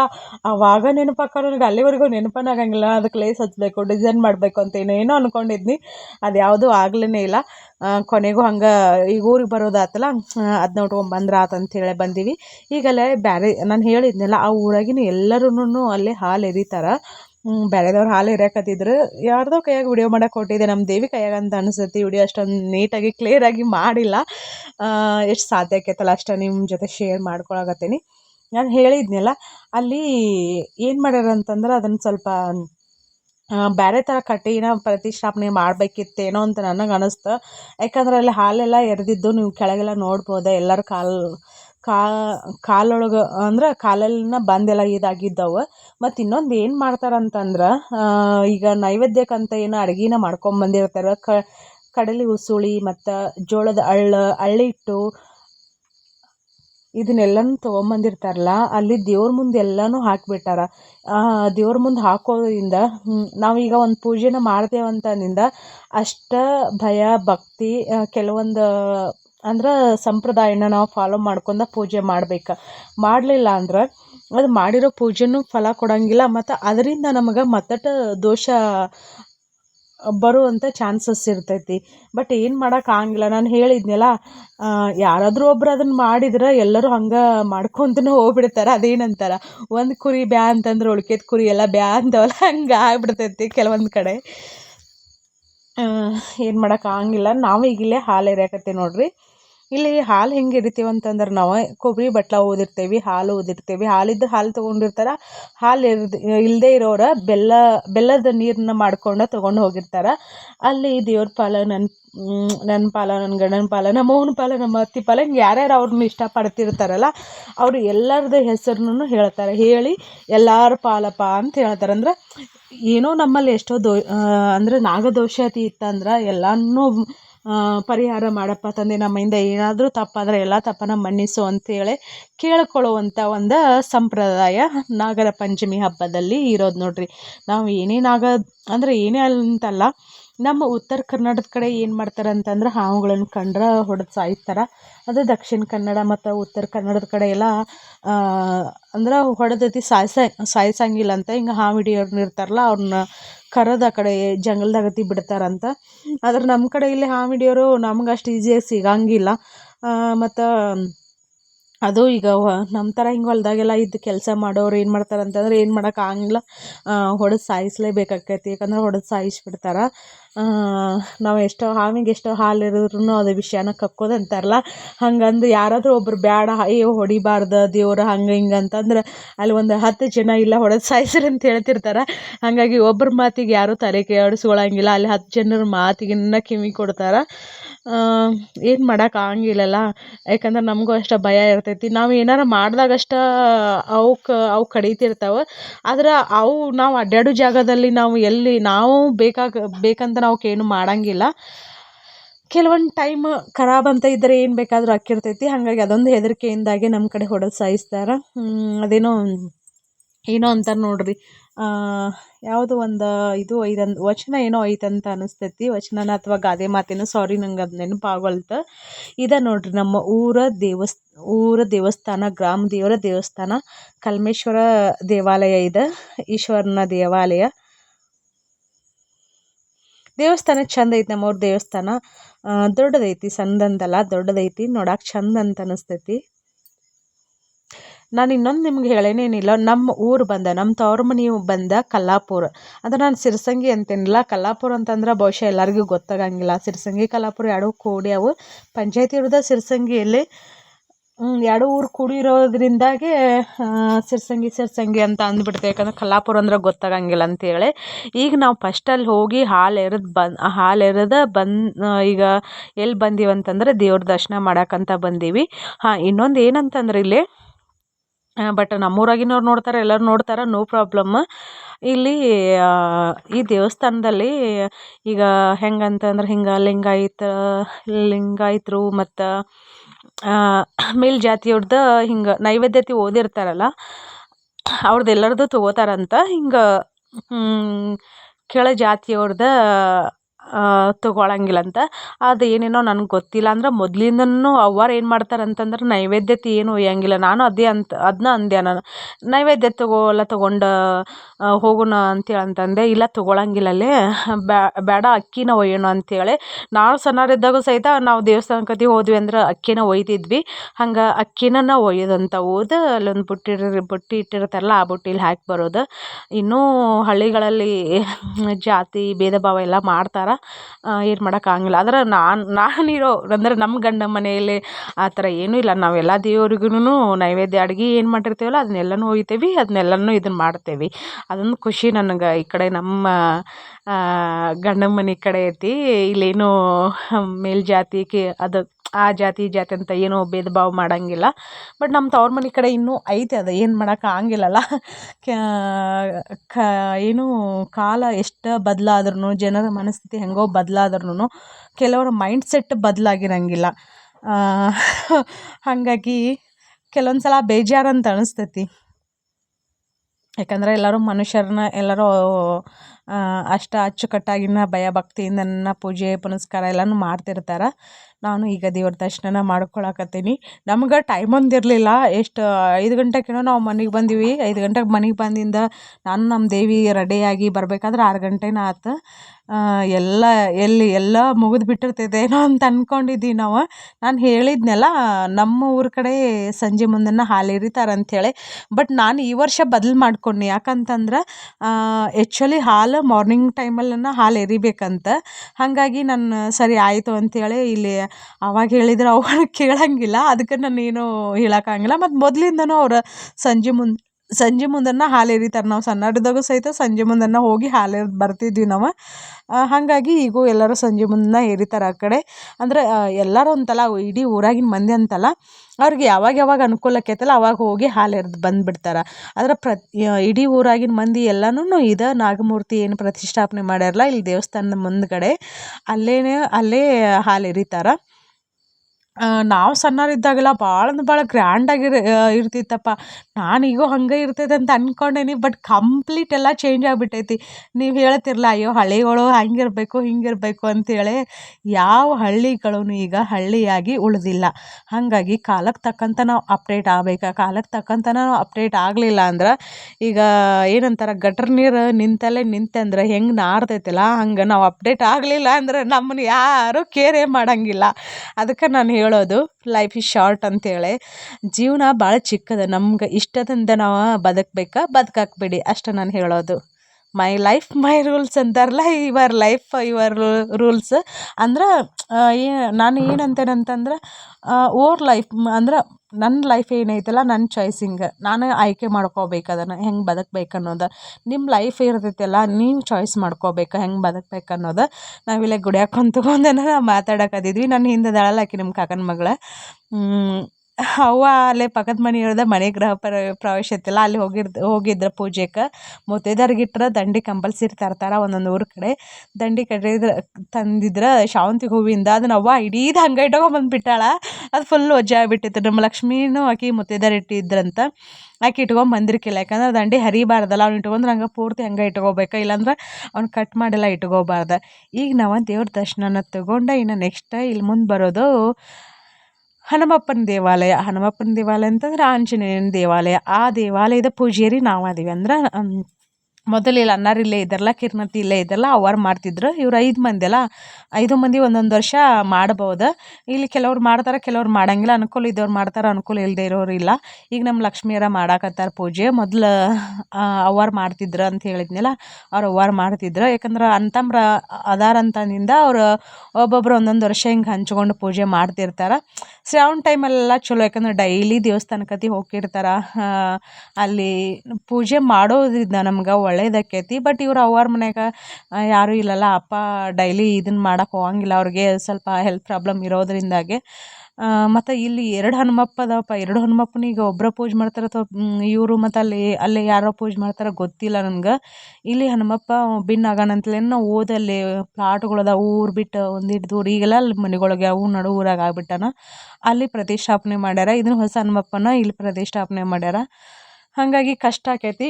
ಆವಾಗ ನೆನಪಾಕ ನನಗೆ ಅಲ್ಲಿವರೆಗೂ ನೆನಪನಾಗಂಗಿಲ್ಲ ಅದಕ್ಕೆ ಲೇಸ್ ಹಚ್ಚಬೇಕು ಡಿಸೈನ್ ಮಾಡಬೇಕು ಅಂತ ಏನೇನೋ ಅಂದ್ಕೊಂಡಿದ್ನಿ ಅದು ಯಾವುದೂ ಆಗ್ಲೇ ಇಲ್ಲ. ಕೊನೆಗೂ ಹಂಗೆ ಈಗ ಊರಿಗೆ ಬರೋದಾತಲ್ಲ ಅದನ್ನ ಉಟ್ಕೊಂಬಂದ್ರೆ ಆತಂತ ಹೇಳಿ ಬಂದೀವಿ. ಈಗಲೇ ಬೇರೆ ನಾನು ಹೇಳಿದ್ನಲ್ಲ, ಆ ಊರಾಗಿನ ಎಲ್ಲರೂ ಅಲ್ಲೇ ಹಾಲು ಎರಿತಾರೆ. ಬೇರೆದವ್ರು ಹಾಲು ಎರಿಯಕತ್ತಿದ್ರು. ಯಾರ್ದೋ ಕೈಯಾಗ ವಿಡಿಯೋ ಮಾಡಕ್ಕೆ ಕೊಟ್ಟಿದ್ದೆ ನಮ್ಮ ದೇವಿ ಕೈಯಾಗ ಅಂತ ಅನಿಸುತ್ತೆ. ವಿಡಿಯೋ ಅಷ್ಟೊಂದು ನೀಟಾಗಿ ಕ್ಲಿಯರಾಗಿ ಮಾಡಿಲ್ಲ. ಎಷ್ಟು ಸಾಧ್ಯ ಆಕೈತಲ್ಲ ಅಷ್ಟೇ ನಿಮ್ಮ ಜೊತೆ ಶೇರ್ ಮಾಡ್ಕೊಳಕತ್ತೀನಿ. ನಾನು ಹೇಳಿದ್ನಲ್ಲ, ಅಲ್ಲಿ ಏನು ಮಾಡ್ಯಾರ ಅಂತಂದ್ರೆ ಅದನ್ನು ಸ್ವಲ್ಪ ಬೇರೆ ಥರ ಕಟ್ಟಿನ ಪ್ರತಿಷ್ಠಾಪನೆ ಮಾಡಬೇಕಿತ್ತೇನೋ ಅಂತ ನನಗೆ ಅನಿಸ್ತು. ಯಾಕಂದ್ರೆ ಅಲ್ಲಿ ಹಾಲೆಲ್ಲ ಎರೆದಿದ್ದು ನೀವು ಕೆಳಗೆಲ್ಲ ನೋಡ್ಬೋದು, ಎಲ್ಲರ ಕಾಲು ಕಾ, ಕಾಲೊಳಗೆ ಅಂದ್ರೆ ಕಾಲಲ್ಲಿನ ಬಂದೆಲ್ಲ ಇದಾಗಿದ್ದವು. ಮತ್ತು ಇನ್ನೊಂದು ಏನು ಮಾಡ್ತಾರೆ ಅಂತಂದ್ರೆ ಈಗ ನೈವೇದ್ಯಕ್ಕಂತ ಏನು ಅಡ್ಗೆನ ಮಾಡ್ಕೊಂಬಂದಿರ್ತಾರೆ ಕಡಲೆ ಉಸುಳಿ ಮತ್ತು ಜೋಳದ ಅಳ್ಳ ಅಳ್ಳಿಟ್ಟು ಇದನ್ನೆಲ್ಲನೂ ತೊಗೊಂಬಂದಿರ್ತಾರಲ್ಲ ಅಲ್ಲಿ ದೇವ್ರ ಮುಂದೆ ಎಲ್ಲನೂ ಹಾಕಿಬಿಟ್ಟಾರ. ದೇವ್ರ ಮುಂದೆ ಹಾಕೋದ್ರಿಂದ ನಾವೀಗ ಒಂದು ಪೂಜೆನ ಮಾಡ್ತೇವಂತಂದಿಂದ ಅಷ್ಟ ಭಯ, ಭಕ್ತಿ ಕೆಲವೊಂದು ಅಂದ್ರೆ ಸಂಪ್ರದಾಯನ ನಾವು ಫಾಲೋ ಮಾಡ್ಕೊಂಡ ಪೂಜೆ ಮಾಡ್ಬೇಕು. ಮಾಡಲಿಲ್ಲ ಅಂದ್ರೆ ಅದು ಮಾಡಿರೋ ಪೂಜೆನೂ ಫಲ ಕೊಡಂಗಿಲ್ಲ ಮತ್ತು ಅದರಿಂದ ನಮಗೆ ಮತ್ತಟ ದೋಷ ಬರುವಂಥ ಚಾನ್ಸಸ್ ಇರ್ತೈತಿ. ಬಟ್ ಏನು ಮಾಡೋಕ್ಕಾಗಂಗಿಲ್ಲ ನಾನು ಹೇಳಿದ್ನಲ್ಲ ಯಾರಾದರೂ ಒಬ್ಬರು ಅದನ್ನು ಮಾಡಿದ್ರೆ ಎಲ್ಲರೂ ಹಂಗೆ ಮಾಡ್ಕೊತನೂ ಹೋಗ್ಬಿಡ್ತಾರೆ. ಅದೇನಂತಾರೆ, ಒಂದು ಕುರಿ ಬ್ಯಾ ಅಂತಂದ್ರೆ ಉಳ್ಕೆದ ಕುರಿ ಎಲ್ಲ ಬ್ಯಾ ಅಂತವಲ್ಲ, ಹಂಗೆ ಆಗ್ಬಿಡ್ತೈತಿ ಕೆಲವೊಂದು ಕಡೆ. ಏನು ಮಾಡೋಕ್ಕಾಗಂಗಿಲ್ಲ ನಾವು ಈಗಿಲ್ಲೇ ಹಾಲು ಎರ್ಯಾಕತ್ತೀವಿ ನೋಡ್ರಿ. ಇಲ್ಲಿ ಹಾಲು ಹೆಂಗೆ ಎರಿತೀವಿ ಅಂತಂದ್ರೆ ನಾವು ಕೊಬ್ಬರಿ ಬಟ್ಲ ಊದಿರ್ತೀವಿ ಹಾಲು ಊದಿರ್ತೀವಿ ಹಾಲಿದ್ದು ಹಾಲು ತೊಗೊಂಡಿರ್ತಾರೆ, ಹಾಲು ಎರ್ದು ಇಲ್ಲದೇ ಇರೋರು ಬೆಲ್ಲ, ಬೆಲ್ಲದ ನೀರನ್ನ ಮಾಡ್ಕೊಂಡು ತೊಗೊಂಡು ಹೋಗಿರ್ತಾರೆ. ಅಲ್ಲಿ ದೇವ್ರ ಪಾಲ ನನ್ನ ನನ್ನ ಪಾಲ ನನ್ನ ಗಂಡನ ಪಾಲ ನಮ್ಮ ಅವ್ವನ ಪಾಲ ನಮ್ಮ ಅತ್ತಿ ಪಾಲ ಹಿಂಗೆ ಯಾರ್ಯಾರು ಅವ್ರನ್ನ ಇಷ್ಟಪಡ್ತಿರ್ತಾರಲ್ಲ ಅವರು ಎಲ್ಲರದ ಹೆಸರನ್ನು ಹೇಳ್ತಾರೆ. ಹೇಳಿ ಎಲ್ಲರ ಪಾಲಪ್ಪ ಅಂತ ಹೇಳ್ತಾರೆ. ಅಂದ್ರೆ ಏನೋ ನಮ್ಮಲ್ಲಿ ಎಷ್ಟೋ ದೋ ಅಂದರೆ ನಾಗದೋಷ ಇತ್ತಂದ್ರೆ ಎಲ್ಲನೂ ಪರಿಹಾರ ಮಾಡಪ್ಪ ತಂದೆ ನಮ್ಮಿಂದ ಏನಾದರೂ ತಪ್ಪಾದರೆ ಎಲ್ಲ ತಪ್ಪನ್ನು ಮನ್ನಿಸು ಅಂತೇಳಿ ಕೇಳ್ಕೊಳ್ಳುವಂಥ ಒಂದು ಸಂಪ್ರದಾಯ ನಾಗರ ಪಂಚಮಿ ಹಬ್ಬದಲ್ಲಿ ಇರೋದು ನೋಡ್ರಿ. ನಾವು ಏನೇನಾಗ ಅಂದರೆ ಏನೇ ಅಂತಲ್ಲ, ನಮ್ಮ ಉತ್ತರ ಕರ್ನಾಟಕದ ಕಡೆ ಏನು ಮಾಡ್ತಾರೆ ಅಂತಂದ್ರೆ ಹಾವುಗಳನ್ನು ಕಂಡ್ರೆ ಹೊಡೆದು ಸಾಯ್ತಾರೆ. ಅದೇ ದಕ್ಷಿಣ ಕನ್ನಡ ಮತ್ತು ಉತ್ತರ ಕನ್ನಡದ ಕಡೆ ಎಲ್ಲ ಅಂದ್ರೆ ಹೊಡೆದತಿ ಸಾಯ್ಸ, ಸಾಯ್ಸಂಗಿಲ್ಲ ಅಂತ ಹಿಂಗೆ ಹಾವು ಹಿಡಿಯೋರ್ನ ಇರ್ತಾರಲ್ಲ ಅವ್ರನ್ನ ಕರೆದು ಆ ಕಡೆ ಜಂಗಲ್ದಾಗತಿ ಬಿಡ್ತಾರಂತ ಆದ್ರೆ ನಮ್ಮ ಕಡೆ ಇಲ್ಲಿ ಹಾಮಿಡಿಯವರು ಹಿಡಿಯೋರು ನಮ್ಗೆ ಅಷ್ಟು ಈಸಿಯಾಗಿ ಸಿಗಂಗಿಲ್ಲ ಮತ್ತು ಅದು ಈಗ ನಮ್ಮ ಥರ ಹಿಂಗೆ ಹೊಲದಾಗೆಲ್ಲ ಇದ್ದು ಕೆಲಸ ಮಾಡೋರು ಏನು ಮಾಡ್ತಾರೆ ಅಂತಂದ್ರೆ ಏನು ಮಾಡೋಕೆ ಆಗಂಗಿಲ್ಲ. ಹೊಡೆದು ಸಾಯಿಸಲೇಬೇಕಾಕೈತಿ ಯಾಕಂದ್ರೆ ಹೊಡೆದು ಸಾಯಿಸ್ಬಿಡ್ತಾರೆ. ನಾವು ಎಷ್ಟೋ ಹಾವಿಗೆ ಎಷ್ಟೋ ಹಾಲು ಇರಿದ್ರೂ ಅದು ವಿಷಯನ ಕಕ್ಕೋದು ಅಂತಾರಲ್ಲ. ಹಂಗಂದು ಯಾರಾದರೂ ಒಬ್ರು ಬೇಡ ಅಯ್ಯೋ ಹೊಡಿಬಾರ್ದು ದೇವ್ರು ಹಂಗೆ ಹಿಂಗೆ ಅಂತಂದ್ರೆ ಅಲ್ಲಿ ಒಂದು ಹತ್ತು ಜನ ಇಲ್ಲ ಹೊಡೆದು ಸಾಯಿಸ್ರಿ ಅಂತ ಹೇಳ್ತಿರ್ತಾರೆ. ಹಾಗಾಗಿ ಒಬ್ರ ಮಾತಿಗೆ ಯಾರೂ ತಲೆ ಕೆಡಿಸ್ಕೊಳಂಗಿಲ್ಲ. ಅಲ್ಲಿ ಹತ್ತು ಜನರ ಮಾತಿಗಿನ್ನ ಕಿವಿ ಕೊಡ್ತಾರೆ. ಏನು ಮಾಡಕ್ಕೆ ಆಗಂಗಿಲ್ಲಲ್ಲ? ಯಾಕಂದ್ರೆ ನಮಗೂ ಅಷ್ಟು ಭಯ ಇರ್ತೈತಿ. ನಾವು ಮಾಡ್ದಾಗ ಮಾಡಿದಾಗಷ್ಟೇ ಅವ್ಕೆ ಅವು ಕಡಿತಿರ್ತಾವ. ಆದ್ರೆ ಅವು ನಾವು ಅಡ್ಡಾಡೋ ಜಾಗದಲ್ಲಿ ನಾವು ಎಲ್ಲಿ, ನಾವು ಬೇಕಾಗ, ಬೇಕಂತ ನಾವು ಏನು ಮಾಡಂಗಿಲ್ಲ. ಕೆಲವೊಂದು ಟೈಮ್ ಖರಾಬ್ ಅಂತ ಇದ್ದರೆ ಏನು ಬೇಕಾದರೂ ಆಕ್ಕಿರ್ತೈತಿ ಹಾಗಾಗಿ ಅದೊಂದು ಹೆದರಿಕೆಯಿಂದಾಗೆ ನಮ್ಮ ಕಡೆ ಹೊಡೆದು ಸಾಯಿಸ್ತಾರೆ. ಅದೇನೋ, ಏನೋ ಅಂತಾರೆ ನೋಡ್ರಿ. ಯಾವುದೋ ಒಂದು ಇದು ಐದಂದು ವಚನ ಏನೋ ಐತಂತ ಅನಿಸ್ತೈತಿ. ವಚನನ ಅಥವಾ ಗಾದೆ ಮಾತೇನೋ ಸಾರಿ ನಂಗೆ ಅದು ನೆನಪಾಗೋಲ್ತು. ಇದೆ ನೋಡ್ರಿ ನಮ್ಮ ಊರ ದೇವಸ್, ಊರ ದೇವಸ್ಥಾನ, ಗ್ರಾಮ ದೇವರ ದೇವಸ್ಥಾನ, ಕಲ್ಮೇಶ್ವರ ದೇವಾಲಯ ಇದೆ, ಈಶ್ವರನ ದೇವಾಲಯ. ದೇವಸ್ಥಾನ ಚಂದ ಐತಿ ನಮ್ಮೂರ ದೇವಸ್ಥಾನ. ದೊಡ್ಡದೈತಿ ಸಣ್ಣದಂತಲ್ಲ ದೊಡ್ಡದೈತಿ ನೋಡಕ್ಕೆ ಚಂದ ಅಂತ ಅನಿಸ್ತೈತಿ. ನಾನು ಇನ್ನೊಂದು ನಿಮ್ಗೆ ಹೇಳೇನೇನಿಲ್ಲ ನಮ್ಮ ಊರು ಬಂದ ನಮ್ಮ ತವ್ರ ಮನೆ ಬಂದ ಕಲ್ಲಾಪುರ. ಅದು ನಾನು ಸಿರ್ಸಂಗಿ ಅಂತೇನಿಲ್ಲ, ಕಲ್ಲಾಪುರ ಅಂತಂದ್ರೆ ಬಹುಶಃ ಎಲ್ಲರಿಗೂ ಗೊತ್ತಾಗಂಗಿಲ್ಲ. ಸಿರ್ಸಂಗಿ, ಕಲ್ಲಾಪುರ ಎರಡು ಕೂಡಿ ಅವು. ಪಂಚಾಯತಿ ಇರೋದ ಸಿರ್ಸಂಗಿಯಲ್ಲಿ ಎರಡು ಊರು ಕೂಡಿರೋದ್ರಿಂದಾಗೆ ಸಿರ್ಸಂಗಿ ಸಿರ್ಸಂಗಿ ಅಂತ ಅಂದ್ಬಿಡ್ತೇವೆ ಯಾಕಂದ್ರೆ ಕಲ್ಲಾಪುರ ಅಂದ್ರೆ ಗೊತ್ತಾಗಂಗಿಲ್ಲ ಅಂತೇಳಿ ಈಗ ನಾವು ಫಸ್ಟ್ ಅಲ್ಲಿ ಹೋಗಿ ಹಾಲು ಎರೆದು ಬಂದು, ಹಾಲು ಎರೆದು ಬಂದು ಈಗ ಎಲ್ಲಿ ಬಂದೀವಿ ಅಂತಂದ್ರೆ ದೇವ್ರ ದರ್ಶನ ಮಾಡೋಕ್ಕಂತ ಬಂದೀವಿ. ಹಾಂ, ಇನ್ನೊಂದು ಏನಂತಂದ್ರೆ ಇಲ್ಲಿ ಬಟ್ ನಮ್ಮೂರಾಗಿನವ್ರು ನೋಡ್ತಾರೆ, ಎಲ್ಲರೂ ನೋಡ್ತಾರೆ ನೋ ಪ್ರಾಬ್ಲಮ್ ಇಲ್ಲಿ ಈ ದೇವಸ್ಥಾನದಲ್ಲಿ ಈಗ ಹೆಂಗಂತಂದ್ರೆ ಹಿಂಗೆ ಲಿಂಗಾಯತ, ಲಿಂಗಾಯತರು ಮತ್ತು ಮೇಲ್ಜಾತಿಯವ್ರ್ದು ಹಿಂಗೆ ನೈವೇದ್ಯತೆ ಓದಿರ್ತಾರಲ್ಲ ಅವ್ರದ್ದು ಎಲ್ಲರದು ತೊಗೋತಾರಂತ ಹಿಂಗೆ ಕೆಳ ಜಾತಿಯವ್ರ್ದು ತೊಗೊಳಂಗಿಲ್ಲಂತ. ಅದು ಏನೇನೋ ನನಗೆ ಗೊತ್ತಿಲ್ಲ ಅಂದ್ರೆ ಮೊದ್ಲಿಂದನೂ ಅವ್ವಾರು ಏನು ಮಾಡ್ತಾರೆ ಅಂತಂದ್ರೆ ನೈವೇದ್ಯತೆ ಏನು ಒಯ್ಯಂಗಿಲ್ಲ. ನಾನು ಅದೇ ಅಂತ ಅದನ್ನ ಅಂದೆ ನಾನು. ನೈವೇದ್ಯ ತೊಗೋಲ್ಲ ತೊಗೊಂಡು ಹೋಗೋಣ ಅಂತೇಳಿ ಅಂತಂದೆ ಇಲ್ಲ ತೊಗೊಳಂಗಿಲ್ಲ ಅಲ್ಲಿ ಬೇಡ ಅಕ್ಕಿನ ಒಯ್ಯೋಣ ಅಂತೇಳಿ. ನಾವು ಸಣ್ಣವರಿದ್ದಾಗ ಸಹಿತ ನಾವು ದೇವಸ್ಥಾನಕ್ಕತಿ ಹೋದ್ವಿ ಅಂದ್ರೆ ಅಕ್ಕಿನ ಒಯ್ತಿದ್ವಿ ಹಂಗೆ ಅಕ್ಕಿನ ಒಯ್ಯೋದಂತ ಹೋದ ಅಲ್ಲೊಂದು ಬುಟ್ಟಿ ಬುಟ್ಟಿ ಇಟ್ಟಿರ್ತಾರಲ್ಲ ಆ ಬುಟ್ಟಿಲಿ ಹಾಕಿ ಬರೋದು. ಇನ್ನೂ ಹಳ್ಳಿಗಳಲ್ಲಿ ಜಾತಿ, ಭೇದ ಭಾವ ಎಲ್ಲ ಮಾಡ್ತಾರೆ. ಏನು ಮಾಡೋಕ್ಕಾಗಂಗಿಲ್ಲ ಆದ್ರೆ ನಾನು, ನಾನಿರೋ, ಅಂದರೆ ನಮ್ಮ ಗಂಡನ ಮನೆಯಲ್ಲಿ ಆ ಥರ ಏನೂ ಇಲ್ಲ. ನಾವೆಲ್ಲ ದೇವ್ರಿಗೂನು ನೈವೇದ್ಯ ಅಡ್ಗೆ ಏನು ಮಾಡಿರ್ತೀವಲ್ಲ ಅದನ್ನೆಲ್ಲನೂ ಒಯ್ತೇವೆ, ಅದನ್ನೆಲ್ಲನೂ ಇದನ್ನು ಮಾಡ್ತೇವೆ. ಅದೊಂದು ಖುಷಿ ನನಗೆ. ಈ ಕಡೆ ನಮ್ಮ ಗಂಡನ ಮನೆ ಕಡೆ ಐತಿ. ಇಲ್ಲೇನೂ ಮೇಲ್ಜಾತಿಗೆ ಅದು ಆ ಜಾತಿ ಜಾತಿ ಅಂತ ಏನೂ ಭೇದ ಭಾವ ಮಾಡೋಂಗಿಲ್ಲ. ಬಟ್ ನಮ್ಮ ತವ್ರ ಮನೆ ಕಡೆ ಇನ್ನೂ ಐತೆ ಅದು, ಏನು ಮಾಡೋಕೆ ಆಗಂಗಿಲ್ಲಲ್ಲ. ಕ, ಏನು ಕಾಲ ಎಷ್ಟು ಬದಲಾದ್ರೂ ಜನರ ಮನಸ್ಥಿತಿ ಹೆಂಗೋ ಬದಲಾದ್ರೂ ಕೆಲವರ ಮೈಂಡ್ ಸೆಟ್ ಬದಲಾಗಿರಂಗಿಲ್ಲ. ಹಾಗಾಗಿ ಕೆಲವೊಂದು ಸಲ ಬೇಜಾರು ಅಂತ ಅನಿಸ್ತೈತಿ. ಯಾಕಂದ್ರೆ ಎಲ್ಲರೂ ಮನುಷ್ಯರನ್ನ, ಎಲ್ಲರೂ ಅಷ್ಟು ಅಚ್ಚುಕಟ್ಟಾಗಿನ ಭಯ ಭಕ್ತಿಯಿಂದನ ಪೂಜೆ ಪುನಸ್ಕಾರ ಎಲ್ಲನೂ ಮಾಡ್ತಿರ್ತಾರೆ. ನಾನು ಈಗ ದೇವ್ರ ದರ್ಶನ ಮಾಡ್ಕೊಳಕತ್ತೀನಿ. ನಮ್ಗೆ ಟೈಮ್ ಒಂದು ಇರಲಿಲ್ಲ. ಎಷ್ಟು, ಐದು ಗಂಟೆಗೇನೋ ನಾವು ಮನೆಗೆ ಬಂದೀವಿ. ಐದು ಗಂಟೆಗೆ ಮನೆಗೆ ಬಂದಿಂದ ನಾನು ನಮ್ಮ ದೇವಿ ರೆಡಿಯಾಗಿ ಬರ್ಬೇಕಾದ್ರೆ ಆರು ಗಂಟೆನೇ ಆತು. ಎಲ್ಲ, ಎಲ್ಲಿ ಎಲ್ಲ ಮುಗಿದು ಬಿಟ್ಟಿರ್ತೈತೇನೋ ಅಂತ ಅಂದ್ಕೊಂಡಿದ್ದೀವಿ ನಾವು. ನಾನು ಹೇಳಿದ್ನಲ್ಲ, ನಮ್ಮ ಊರ ಕಡೆ ಸಂಜೆ ಮುಂದನ್ನು ಹಾಲು ಅಂಥೇಳಿ ಬಟ್ ನಾನು ಈ ವರ್ಷ ಬದಲು ಮಾಡ್ಕೊಂಡು. ಯಾಕಂತಂದ್ರೆ ಆ್ಯಕ್ಚುಲಿ ಹಾಲು ಮಾರ್ನಿಂಗ್ ಟೈಮಲ್ಲೇನ ಹಾಲು ಎರಿಬೇಕಂತ. ಹಾಗಾಗಿ ನಾನು ಸರಿ ಆಯಿತು ಅಂಥೇಳಿ ಇಲ್ಲಿ ಅವಾಗ ಹೇಳಿದ್ರೆ ಅವರು ಕೇಳಂಗಿಲ್ಲ. ಅದಕ್ಕೆ ನಾನು ಏನು ಹೇಳೋಕ್ಕಾಗಂಗಿಲ್ಲ ಮತ್ತು ಮೊದಲಿಂದನೂ ಅವ್ರು ಸಂಜೆ ಮುಂದೆ ಸಂಜೆ ಮುಂದನ್ನ ಹಾಲು ಎರಿತಾರೆ. ನಾವು ಸಣ್ಣರಿದ್ದಾಗೂ ಸಹಿತ ಸಂಜೆ ಮುಂದನ್ನ ಹೋಗಿ ಹಾಲು ಎರ್ದು ಬರ್ತಿದ್ವಿ ನಾವು. ಹಾಗಾಗಿ ಈಗೂ ಎಲ್ಲರೂ ಸಂಜೆ ಮುಂದನ್ನ ಎರಿತಾರೆ ಆ ಕಡೆ. ಅಂದರೆ ಎಲ್ಲರೂ ಅಂತಲ್ಲ, ಇಡೀ ಊರಾಗಿನ ಮಂದಿ ಅಂತಲ್ಲ, ಅವ್ರಿಗೆ ಯಾವಾಗ ಯಾವಾಗ ಅನುಕೂಲ ಆಕೈತಲ್ಲ ಅವಾಗ ಹೋಗಿ ಹಾಲು ಎರ್ದು ಬಂದುಬಿಡ್ತಾರೆ. ಆದ್ರೆ ಪ್ರತಿ ಇಡೀ ಊರಾಗಿನ ಮಂದಿ ಎಲ್ಲನೂ ಇದು ನಾಗಮೂರ್ತಿ ಏನು ಪ್ರತಿಷ್ಠಾಪನೆ ಮಾಡ್ಯಾರಲ್ಲ, ಇಲ್ಲಿ ದೇವಸ್ಥಾನದ ಮುಂದ್ಗಡೆ, ಅಲ್ಲೇನೇ, ಅಲ್ಲೇ ಹಾಲು ಎರಿತಾರೆ. ನಾವು ಸಣ್ಣವರಿದ್ದಾಗೆಲ್ಲ ಭಾಳ ಅಂದ್ರೆ ಭಾಳ ಗ್ರ್ಯಾಂಡಾಗಿ ಇರ್ತಿತ್ತಪ್ಪ. ನಾನೀಗೂ ಹಂಗೆ ಇರ್ತೈತೆ ಅಂತ ಅಂದ್ಕೊಂಡೇನಿ ಬಟ್ ಕಂಪ್ಲೀಟ್ ಎಲ್ಲ ಚೇಂಜ್ ಆಗಿಬಿಟ್ಟೈತಿ. ನೀವು ಹೇಳ್ತಿರಲ್ಲ ಅಯ್ಯೋ, ಹಳ್ಳಿಗಳು ಹಂಗಿರಬೇಕು, ಹಿಂಗಿರಬೇಕು ಅಂತೇಳಿ ಯಾವ ಹಳ್ಳಿಗಳೂ ಈಗ ಹಳ್ಳಿಯಾಗಿ ಉಳಿದಿಲ್ಲ. ಹಾಗಾಗಿ ಕಾಲಕ್ಕೆ ತಕ್ಕಂತ ನಾವು ಅಪ್ಡೇಟ್ ಆಗ್ಬೇಕು. ಕಾಲಕ್ಕೆ ತಕ್ಕಂತ ನಾವು ಅಪ್ಡೇಟ್ ಆಗಲಿಲ್ಲ ಅಂದ್ರೆ ಈಗ ಏನಂತಾರೆ, ಗಟ್ರ್ ನೀರು ನಿಂತಲ್ಲೇ ನಿಂತಂದ್ರೆ ಹೆಂಗೆ ನಾರ್ತೈತಲ್ಲ. ಹಂಗೆ ನಾವು ಅಪ್ಡೇಟ್ ಆಗಲಿಲ್ಲ ಅಂದ್ರೆ ನಮ್ಮನ್ನು ಯಾರೂ ಕೇರೇ ಮಾಡೋಂಗಿಲ್ಲ. ಅದಕ್ಕೆ ನಾನು ಹೇಳೋದು ಲೈಫ್ ಇಸ್ ಶಾರ್ಟ್ ಅಂತೇಳಿ. ಜೀವನ ಭಾಳ ಚಿಕ್ಕದ. ನಮ್ಗೆ ಇಷ್ಟದಿಂದ ನಾವು ಬದುಕಬೇಕಾ, ಬದುಕಾಕ್ಬೇಡಿ. ಅಷ್ಟೇ ನಾನು ಹೇಳೋದು. ಮೈ ಲೈಫ್ ಮೈ ರೂಲ್ಸ್ ಅಂತಾರಲ್ಲ ಯುವರ್ ಲೈಫ್ ಯುವರ್ ರೂಲ್ಸ್ ಅಂದ್ರೆ ಏ, ನಾನು ಏನಂತೇನೆ ಅಂತಂದ್ರೆ ಓರ್ ಲೈಫ್ ಅಂದ್ರೆ ನನ್ನ ಲೈಫ್ ಏನೈತಲ್ಲ ನನ್ನ ಚಾಯ್ಸಿಂಗ್ ನಾನು ಆಯ್ಕೆ ಮಾಡ್ಕೋಬೇಕು ಅದನ್ನು, ಹೆಂಗೆ ಬದುಕ್ಬೇಕು ಅನ್ನೋದು. ನಿಮ್ಮ ಲೈಫ್ ಇರ್ತೈತಲ್ಲ, ನೀವು ಚಾಯ್ಸ್ ಮಾಡ್ಕೋಬೇಕು ಹೆಂಗೆ ಬದುಕ್ಬೇಕು ಅನ್ನೋದು. ನಾವಿಲ್ಲೇ ಗುಡಿಯಾಗ ಕುಂತ್ಕೊಂಡೇನ ಮಾತಾಡಕತ್ತಿದ್ವಿ ನನ್ನ ಹಿಂದೆ ಅದಾಳಲ್ಲ ಆಕೆ ನಮ್ಮ ಕಾಕನ ಮಗಳು. ಅವ್ವ ಅಲ್ಲೇ ಪಕ್ಕದ ಮನೆ ಹೇಳ್ದೆ ಮನೆ ಗೃಹ ಪ್ರ ಪ್ರವೇಶ ಇತ್ತಲ್ಲ ಅಲ್ಲಿ ಹೋಗಿರ್ದ್, ಹೋಗಿದ್ರು ಪೂಜೆಗೆ ಮುತ್ತೈದೆಯರ್ಗೆ ಇಟ್ರೆ ದಂಡಿ ಕಂಪಲ್ಸರಿ ತರ್ತಾರೆ ಒಂದೊಂದು ಊರ ಕಡೆ. ದಂಡಿ ಕಟ್ಟಿದ್ರೆ ತಂದಿದ್ರೆ ಶಾವಂತಿ ಹೂವಿಂದ ಅದನ್ನ ಅವ್ವ ಇಡೀದು ಹಂಗೆ ಇಟ್ಕೊಂಬಂದು ಬಿಟ್ಟಾಳ ಅದು ಫುಲ್ ವಜ್ಜೆ ಆಗ್ಬಿಟ್ಟಿತ್ತು. ನಮ್ಮ ಲಕ್ಷ್ಮೀನೂ ಆಕಿ ಮುತ್ತೈದೆಯರು ಇಟ್ಟಿದ್ರಂತ. ಆಕೆ ಇಟ್ಕೊಂಬಂದಿರ್ಕಿಲ್ಲ ಯಾಕಂದ್ರೆ ದಂಡಿ ಹರಿಬಾರ್ದಲ್ಲ. ಅವ್ನು ಇಟ್ಕೊಂಡ್ರೆ ಹಂಗೆ ಪೂರ್ತಿ ಹಂಗೆ ಇಟ್ಕೋಬೇಕು. ಇಲ್ಲಾಂದ್ರೆ ಅವ್ನು ಕಟ್ ಮಾಡೆಲ್ಲ, ಇಟ್ಕೋಬಾರ್ದ. ಈಗ ನಾವು ದೇವ್ರ ದರ್ಶನನ ತಗೊಂಡು ಇನ್ನು ನೆಕ್ಸ್ಟ್ ಇಲ್ಲಿ ಮುಂದೆ ಬರೋದು ಹನುಮಪ್ಪನ ದೇವಾಲಯ ಹನುಮಪ್ಪನ ದೇವಾಲಯ ಅಂತಂದ್ರೆ ಆಂಜನೇಯನ ದೇವಾಲಯ. ಆ ದೇವಾಲಯದ ಪೂಜಾರಿ ನಾವು ಅದೀವಿ ಅಂದ್ರೆ ಮೊದಲು ಇಲ್ಲಿ ಅನ್ನಾರು ಇಲ್ಲೇ ಇದ್ದಾರಲ್ಲ ಕಿರ್ನತಿ ಇಲ್ಲೇ ಇದ್ದಾರಲ್ಲ ಅವ್ರು ಮಾಡ್ತಿದ್ರು. ಇವ್ರು ಐದು ಮಂದಿ ಅಲ್ಲ ಐದು ಮಂದಿ ಒಂದೊಂದು ವರ್ಷ ಮಾಡ್ಬೋದು. ಇಲ್ಲಿ ಕೆಲವ್ರು ಮಾಡ್ತಾರೆ, ಕೆಲವ್ರು ಮಾಡಂಗಿಲ್ಲ. ಅನುಕೂಲ ಇದ್ದವ್ರು ಮಾಡ್ತಾರೆ, ಅನುಕೂಲ ಇಲ್ಲದೆ ಇರೋರು ಇಲ್ಲ. ಈಗ ನಮ್ಮ ಲಕ್ಷ್ಮಿಯರ ಮಾಡಾಕತ್ತಾರ ಪೂಜೆ. ಮೊದಲು ಅವ್ವಾರು ಮಾಡ್ತಿದ್ರು ಅಂತ ಹೇಳಿದ್ನಲ್ಲ, ಅವ್ರು ಅವ್ವಾರು ಮಾಡ್ತಿದ್ರು. ಯಾಕಂದ್ರೆ ಅಂತಮ್ರ ಅದಾರ ಅವರು ಅವ್ರು ಒಬ್ಬೊಬ್ರು ಒಂದೊಂದು ವರ್ಷ ಹಿಂಗೆ ಹಂಚ್ಕೊಂಡು ಪೂಜೆ ಮಾಡ್ತಿರ್ತಾರೆ. ಶ್ರಾವಣ ಟೈಮಲ್ಲೆಲ್ಲ ಚಲೋ, ಯಾಕಂದ್ರೆ ಡೈಲಿ ದೇವಸ್ಥಾನಕ್ಕತಿ ಹೋಗಿರ್ತಾರೆ ಅಲ್ಲಿ ಪೂಜೆ ಮಾಡೋದ್ರಿಂದ ನಮ್ಗೆ ಒಳ್ಳೇದಾಕೈತಿ. ಬಟ್ ಇವ್ರು ಅವ್ವಾರ ಮನ್ಯಾಗ ಯಾರೂ ಇಲ್ಲಲ್ಲ. ಅಪ್ಪ ಡೈಲಿ ಇದನ್ನು ಮಾಡಕ್ಕೆ ಹೋಗಂಗಿಲ್ಲ. ಅವ್ರಿಗೆ ಸ್ವಲ್ಪ ಹೆಲ್ತ್ ಪ್ರಾಬ್ಲಮ್ ಇರೋದ್ರಿಂದಾಗೆ. ಮತ್ತು ಇಲ್ಲಿ ಎರಡು ಹನುಮಪ್ಪ ಅದಾವಪ್ಪ. ಎರಡು ಹನುಮಪ್ಪನಿಗೆ ಒಬ್ಬರ ಪೂಜೆ ಮಾಡ್ತಾರೆ ಅಥವಾ ಇವರು ಮತ್ತು ಅಲ್ಲಿ ಅಲ್ಲಿ ಯಾರೋ ಪೂಜೆ ಮಾಡ್ತಾರೆ ಗೊತ್ತಿಲ್ಲ ನನಗೆ. ಇಲ್ಲಿ ಹನುಮಪ್ಪ ಭಿನ್ನ ಆಗೋಣ ಅಂತಲೇನು ನಾವು ಓದಲ್ಲಿ ಅದಾವು. ಊರು ಬಿಟ್ಟು ಒಂದಿಷ್ಟು ದೂರ. ಈಗೆಲ್ಲ ಅಲ್ಲಿ ಮನೆಗಳಿಗೆ ಅವು ನಡು ಊರಾಗ ಆಗ್ಬಿಟ್ಟಾನ. ಅಲ್ಲಿ ಪ್ರತಿಷ್ಠಾಪನೆ ಮಾಡ್ಯಾರ. ಇದನ್ನು ಹೊಸ ಹನುಮಪ್ಪನ ಇಲ್ಲಿ ಪ್ರತಿಷ್ಠಾಪನೆ ಮಾಡ್ಯಾರ. ಹಾಗಾಗಿ ಕಷ್ಟ ಆಕೈತಿ.